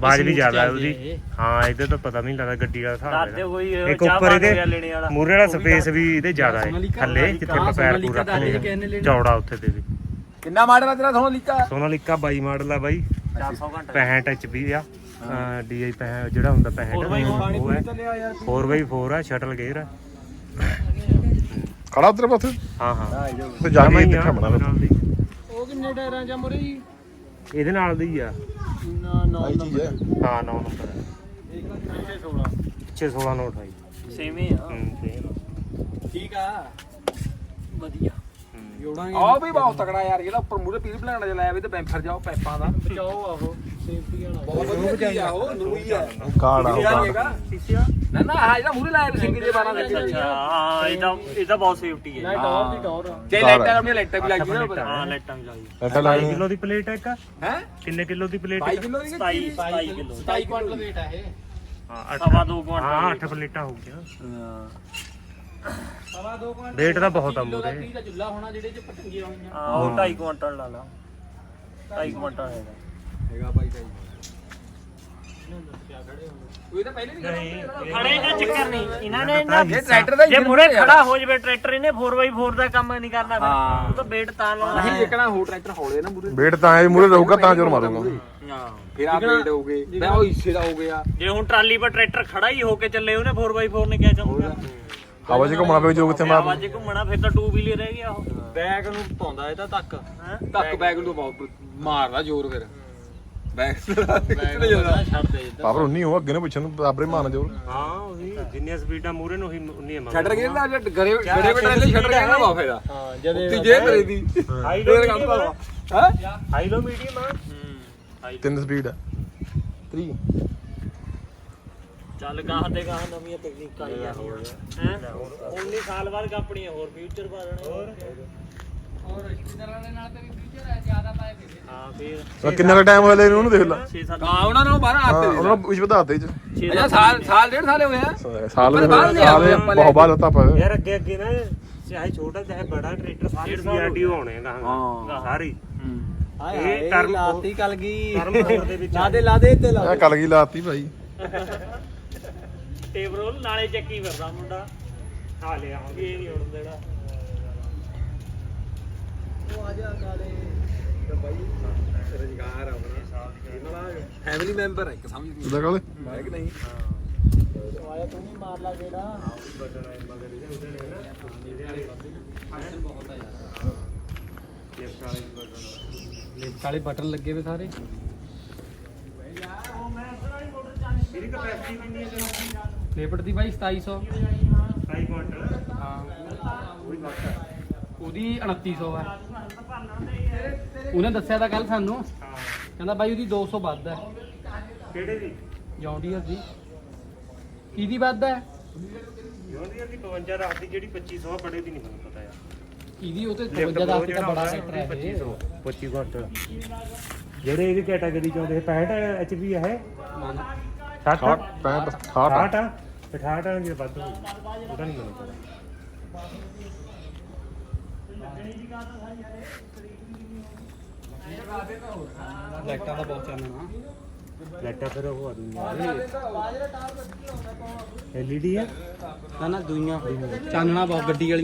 Speaker 8: ਬਾਜ ਵੀ ਜ਼ਿਆਦਾ ਹੈ ਉਹਦੀ।
Speaker 5: ਹੈ
Speaker 8: ਹਾਂ ਇਹਦੇ ਤਾਂ ਪਤਾ ਵੀ ਨਹੀਂ ਲੱਗਦਾ ਗੱਡੀ ਦਾ ਹਿਸਾਬ
Speaker 7: ਦਾਦੇ
Speaker 8: ਇਹਦਾ।
Speaker 7: ਕੋਈ
Speaker 8: ਇੱਕ
Speaker 7: ਚਾਹ
Speaker 8: ਉੱਪਰ
Speaker 7: ਪਾਣੀ
Speaker 8: ਇਹਦੇ
Speaker 7: ਲੈਣੇ ਵਾਲਾ।
Speaker 8: ਮੂਰੇ ਵਾਲਾ ਸਪੇਸ ਵੀ ਇਹਦੇ ਜ਼ਿਆਦਾ ਹੈ।
Speaker 5: ਸੋਨਾਲੀਕਾ,
Speaker 8: ਥੱਲੇ ਜਿੱਥੇ
Speaker 5: ਹਾਂ,
Speaker 8: ਆਪਾਂ ਪੈਰ
Speaker 5: ਸੋਨਾਲੀਕਾ
Speaker 8: ਪੂਰਾ
Speaker 5: ਦਾਦੇ
Speaker 8: ਰੱਖਦੇ
Speaker 5: ਜੀ ਕਹਿੰਦੇ ਲੈਣੇ।
Speaker 8: ਚੌੜਾ ਉੱਥੇ ਤੇ ਵੀ।
Speaker 2: ਕਿੰਨਾ ਮਾਡਲ ਆ ਤੇਰਾ ਸੋਨਾ ਲਿਖਾ
Speaker 8: ਸੋਨਾਲੀਕਾ 22 ਮਾਡਲ ਆ ਬਾਈ।
Speaker 7: 400 ਘੰਟੇ।
Speaker 8: 65 ਐਚਪੀ ਆ। ਡੀਆਈ 65 ਜਿਹੜਾ ਹੁੰਦਾ 65
Speaker 7: ਹੋਰ ਬਾਈ, ਹੋਰ
Speaker 8: ਉਹ ਹੈ 4x4 ਆ ਸ਼ਟਲ ਗੇਅਰ ਆ।
Speaker 4: ਖੜਾ ਉਧਰ ਪਾਸੇ।
Speaker 8: ਹਾਂ ਹਾਂ।
Speaker 4: ਤੇ ਜਾ ਕੇ
Speaker 8: ਹੀ ਆ,
Speaker 4: ਦੇਖਾ ਬਣਾ
Speaker 8: ਉਹਦੇ ਨਾਲ ਦੀ।
Speaker 1: ਉਹ ਕਿੰਨੇ ਟਾਇਰਾਂ ਜਾਂ ਮੁਰੇ ਜੀ?
Speaker 8: ਇਹਦੇ ਨਾਲ ਦੀ ਆ।
Speaker 1: ਨਾ ਨਾ
Speaker 4: ਆਈ ਚੀਜ਼ ਹੈ
Speaker 8: ਹਾਂ 9 ਨੰਬਰ ਹੈ
Speaker 1: 16
Speaker 8: ਪਿੱਛੇ 16 ਨੋਟ ਆਈ
Speaker 7: ਸੇਮ ਹੀ ਆ।
Speaker 8: ਹੂੰ same।
Speaker 5: ਠੀਕ ਆ। ਵਧੀਆ। ਜੋੜਾਂਗੇ।
Speaker 2: ਆਹ ਵੀ ਬਹੁਤ ਤਕੜਾ ਯਾਰ ਜਿਹੜਾ ਉੱਪਰ ਮੂਰੇ ਪੀਲ ਪਲਾਣਾ ਜਿਹਾ ਲਾਇਆ ਵੀ ਤੇ ਬੈਂਫਰ ਜਾਓ ਪੈਪਾਂ ਦਾ।
Speaker 5: ਬਚਾਓ ਆਹੋ ਸੇਫਟੀ ਵਾਲਾ।
Speaker 2: ਬਹੁਤ ਵਧੀਆ ਚੀਜ਼ ਆ ਉਹ ਨੂਈ ਆ।
Speaker 4: ਕਾੜ ਆ ਉਹ ਕਾੜ
Speaker 2: ਨਾ ਨਾ ਆਹ ਜਿਹੜਾ ਮੂਰੇ ਲਾਇਆ ਵੀ ਜੇ 12 ਦੇ
Speaker 7: ਅੱਛਾ ਹਾਂ ਇਹ ਤਾਂ ਇਹ ਤਾਂ ਬਹੁਤ ਸੇਫਟੀ ਹੈ।
Speaker 5: ਨਾ ਟੌਰ ਦੀ ਟੌਰ ਆ।
Speaker 2: ਜੇ ਲਾਈਟਾਂ ਆਪਣੀਆਂ ਲਾਈਟਾਂ ਵੀ ਲੱਗ ਗਈਆਂ
Speaker 7: ਹਾਂ ਲਾਈਟਾਂ ਵੀ ਲਾਈ
Speaker 4: ਐਟਾ
Speaker 8: 22
Speaker 4: ਲਾਣੀ
Speaker 8: ਕਿਲੋ ਦੀ ਪਲੇਟ ਹੈ ਇੱਕ?
Speaker 2: ਹੈ?
Speaker 8: ਕਿੰਨੇ ਕਿਲੋ ਦੀ ਪਲੇਟ
Speaker 2: 22 ਕਿਲੋ ਦੀ
Speaker 7: 27 27 ਕਿਲੋ
Speaker 5: 27 ਕੁਇੰਟਲ weight ਆ ਇਹ।
Speaker 8: ਹਾਂ
Speaker 7: ਸਵਾ ਦੋ ਕੁਆਂਟਲ
Speaker 8: ਹਾਂ 8 ਪਲੇਟਾਂ ਹੋ ਗਈਆਂ।
Speaker 5: ਸਵਾ 2 ਕੁਇੰਟਲ
Speaker 8: weight ਤਾਂ ਬਹੁਤ ਆ
Speaker 5: ਕਿਲੋ ਦਾ
Speaker 8: ਮੂਹਰੇ।
Speaker 5: 30 ਦਾ ਚੁੱਲਾ ਹੋਣਾ ਜਿਹੜੇ ਚ ਪਟੰਗੀਆਂ ਹੋਈਆਂ?
Speaker 7: ਹਾਂ ਉਹ 2.5 ਕੁਆਂਟਲ ਲਾ ਲਾ। 2.5 ਕੁਆਂਟਲ ਹੈਗਾ।
Speaker 2: ਹੈਗਾ ਬਾਈ ਬਾਈ ਉਹ ਤਾਂ ਪਹਿਲੇ ਵੀ
Speaker 7: ਖੜੇ ਦਾ ਚੱਕਰ ਨਹੀਂ। ਇਹਨਾਂ ਨੇ ਨਾ
Speaker 2: ਇਹ ਟਰੈਕਟਰ ਦਾ
Speaker 7: ਜੇ ਮੁਰੇ ਖੜਾ ਹੋ ਜਵੇ ਟਰੈਕਟਰ ਇਹਨੇ 4x4 ਦਾ ਕੰਮ ਨਹੀਂ ਕਰਨਾ ਫਿਰ।
Speaker 2: ਹਾਂ।
Speaker 7: ਉਹ ਤਾਂ ਵੇਟ ਤਾਂ ਲਾਉਣਾ
Speaker 2: ਨਹੀਂ ਦੇਖਣਾ ਹੋ ਟਰੈਕਟਰ ਹੌਲੇ ਨਾ ਮੂਰੇ।
Speaker 4: ਵੇਟ ਤਾਂ ਐ ਮੂਰੇ ਰਹੂਗਾ ਤਾਂ ਜ਼ੋਰ ਮਾਰੂਗਾ।
Speaker 7: ਹਾਂ
Speaker 2: ਫਿਰ ਆ ਵੇਟ ਹੋਗੇ ਮੈਂ ਉਹ ਹਿੱਸੇ ਦਾ ਹੋ ਗਿਆ।
Speaker 7: ਜੇ ਹੁਣ ਟਰਾਲੀ 'ਪਰ ਟਰੈਕਟਰ ਖੜਾ ਹੀ ਹੋ ਕੇ ਚੱਲੇ ਉਹਨੇ 4x4 ਨੇ ਕਿਆ
Speaker 4: ਹਵਾ 'ਚ ਘੁੰਮਣਾ ਪਵੇ ਜੋ ਕਿੱਥੇ ਮਾਰ
Speaker 7: ਆਵਾਜ਼ ਘੁੰਮਣਾ ਫਿਰ ਤਾਂ 2 ਵੀਲਰ ਰਹਿ ਗਿਆ ਉਹ।
Speaker 1: ਬੈਗ ਨੂੰ ਪਾਉਂਦਾ ਇਹ ਤਾਂ ਤੱਕ।
Speaker 7: ਹੈਂ?
Speaker 2: ਧੱਕ ਬੈਗ ਨੂੰ ਬਹੁਤ ਮਾਰਦਾ ਜ਼ੋਰ ਫਿਰ। ਬੈਗ ਕਿੱਥੇ ਜਾਂਦਾ?
Speaker 5: ਛੱਡ ਦੇ
Speaker 4: ਪਾਵਰ ਉਨੀ ਹੋ ਅੱਗੇ ਨੂੰ ਪਿੱਛੇ ਨੂੰ ਬਰਾਬਰੇ ਮਾਰਨ ਜ਼ੋਰ।
Speaker 8: ਹਾਂ ਉਹੀ। ਜਿੰਨੀਆਂ ਸਪੀਡਾਂ ਮੂਰੇ ਨੂੰ ਹੀ ਉਨੀ ਹੈ
Speaker 2: ਛੱਡ ਗਿਆ ਨਾ ਜੇ ਗਰੇ ਗਰੇ ਬਟਾਲੇ ਛੱਡ ਗਿਆ ਨਾ ਬਾਫੇ ਦਾ
Speaker 5: ਹਾਂ ਜਦੇ
Speaker 2: ਉੱਤੀ ਜੇ ਕਰੇ ਦੀ।
Speaker 8: ਹਾਈ
Speaker 2: ਹਾਂ?
Speaker 8: ਲੋ ਮੀਡੀਅਮ ਆ।
Speaker 4: ਤਿੰਨ ਸਪੀਡ ਆ। 3
Speaker 7: ਚੱਲ ਗਾਹ ਦੇ ਗਾਹ ਨਵੀਆਂ ਤਕਨੀਕਾਂ ਆਈਆਂ ਹੈ? 19 ਸਾਲ ਬਾਅਦ ਕੰਪਨੀਆਂ ਹੋਰ ਫਿਊਚਰ ਪਾ ਦੇਣੇ। ਹੋਰ?
Speaker 5: ਹੋਰ ਰਿਸ਼ਤੇਦਾਰਾਂ ਦੇ ਨਾਲ ਤੇਰੀ ਫਿਊਚਰ ਹੈ ਜ਼ਿਆਦਾ ਪਾਏ ਫਿਰ
Speaker 7: ਹਾਂ ਫਿਰ।
Speaker 4: ਕਿੰਨਾ ਕੁ ਟਾਈਮ ਹੋਇਆ ਲੈ ਉਹਨੂੰ ਦੇਖ ਲੈ।
Speaker 7: 6 7
Speaker 2: ਹਾਂ ਉਹਨਾਂ ਨੂੰ ਬਾਹਰ
Speaker 4: ਹਾਂ
Speaker 2: ਆਤੇ
Speaker 4: ਉਹਨਾਂ ਨੂੰ ਵਿੱਚ ਵਧਾਤੇ ਚ।
Speaker 7: 6
Speaker 2: ਅਜਾ ਸਾਲ ਸਾਲ ਡੇਢ ਸਾਲ ਹੋਏ ਆ
Speaker 4: ਸਾਲ ਬਹੁਤ ਬਾਅਦ ਲੱਤਾ ਪਏ
Speaker 8: ਯਾਰ ਅੱਗੇ ਅੱਗੇ ਨਾ ਚਾਹੇ ਛੋਟਾ ਚਾਹੇ ਬੜਾ ਟਰੈਕਟਰ ਸਾਰੇ ਸੀਆਰਡੀ ਹੋਣੇ ਗਾ
Speaker 2: ਹਾਂ।
Speaker 8: ਸਾਰੇ। ਇਹ ਟਰਮ-
Speaker 1: ਲਾਤੀ ਕਲ ਗਈ
Speaker 8: ਟਰਮ ਹੋਰ ਦੇ ਵਿੱਚ
Speaker 1: ਲਾ ਦੇ ਲਾ ਦੇ ਤੇ ਲਾ
Speaker 4: ਇਹ ਕਲ ਗਈ ਲਾਤੀ ਭਾਈ।
Speaker 7: ਟੇਪ ਰੋਲ ਨਾਲੇ ਚੱਕੀ ਫਿਰਦਾ ਮੁੰਡਾ।
Speaker 8: ਆ ਲਿਆ ਹੁਣ।
Speaker 7: ਇਹ ਨਹੀਂ ਉੜਨ ਦੇਣਾ
Speaker 2: ਰੁਜ਼ਗਾਰ ਆਪਣਾ। ਫੈਮਿਲੀ ਮੈਂਬਰ ਹੈ ਇੱਕ ਸਮਝ
Speaker 4: ਉਹਦਾ ਕਾਲੇ
Speaker 2: ਹੈ ਕਿ ਨਹੀਂ?
Speaker 1: ਆਇਆ ਤੂੰ ਵੀ ਮਾਰ ਲਾ ਜਿਹੜਾ।
Speaker 5: ਲਿਫਟ ਵਾਲੇ ਬਟਨ ਲੱਗੇ ਵੇ ਸਾਰੇ।
Speaker 8: ਇਹਦੀ ਕਪੈਸਿਟੀ ਕਿੰਨੀ ਹੈ
Speaker 5: ਲਿਫਟ ਦੀ ਬਾਈ 2700
Speaker 8: ਹਾਈ ਕੁਆਂਟਲ
Speaker 5: ਹਾਂ। ਉਹਦੀ 2900 ਹੈ। ਉਹਨੇ ਦੱਸਿਆ ਤਾਂ ਕੱਲ ਸਾਨੂੰ।
Speaker 8: ਹਾਂ।
Speaker 5: ਕਹਿੰਦਾ ਬਾਈ ਉਹਦੀ 200 ਵੱਧ ਹੈ।
Speaker 8: ਕਿਹੜੇ ਦੀ?
Speaker 5: ਜੌਂਡੀਅਰ ਦੀ। ਕਿਹਦੀ ਵੱਧ ਹੈ?
Speaker 8: ਯੋਨੀ ਦੀ 52 ਰੱਖ ਦੀ ਜਿਹੜੀ 2500 ਆ ਬੜੇ ਦੀ ਨਹੀਂ ਮੈਨੂੰ ਪਤਾ ਯਾਰ।
Speaker 5: ਇਹਦੀ ਉਹ ਤੇ
Speaker 8: ਲਿਫਟ
Speaker 5: 52 ਦਾ ਤਾਂ ਬੜਾ ਸੈਕਟਰ ਹੈ ਇਹ।
Speaker 8: 2500 25 ਕੁਆਂਟਲ ਜਿਹੜੇ ਇਹਦੀ ਕੈਟਾਗਰੀ ਚ ਆਉਂਦੇ 65 ਐਚਪੀ ਹੈ? 60
Speaker 4: 60 65 60
Speaker 8: 60 ਆ। 68 ਆ ਜੇ ਵੱਧ ਹੋਊ ਉਹਦਾ ਨਹੀਂ ਮੈਨੂੰ ਪਤਾ
Speaker 5: ਲਾਈਟਾਂ ਦਾ ਬਹੁਤ ਚਾਨਣਾ
Speaker 8: ਲੈਟਾ ਫਿਰ ਉਹ ਆ ਦੂੰਗਾ ਐਲਈਡੀ ਹੈ
Speaker 5: ਨਾ ਨਾ ਦੂਈਆਂ। ਚਾਨਣਾ ਬਹੁਤ ਗੱਡੀ ਵਾਲੀ।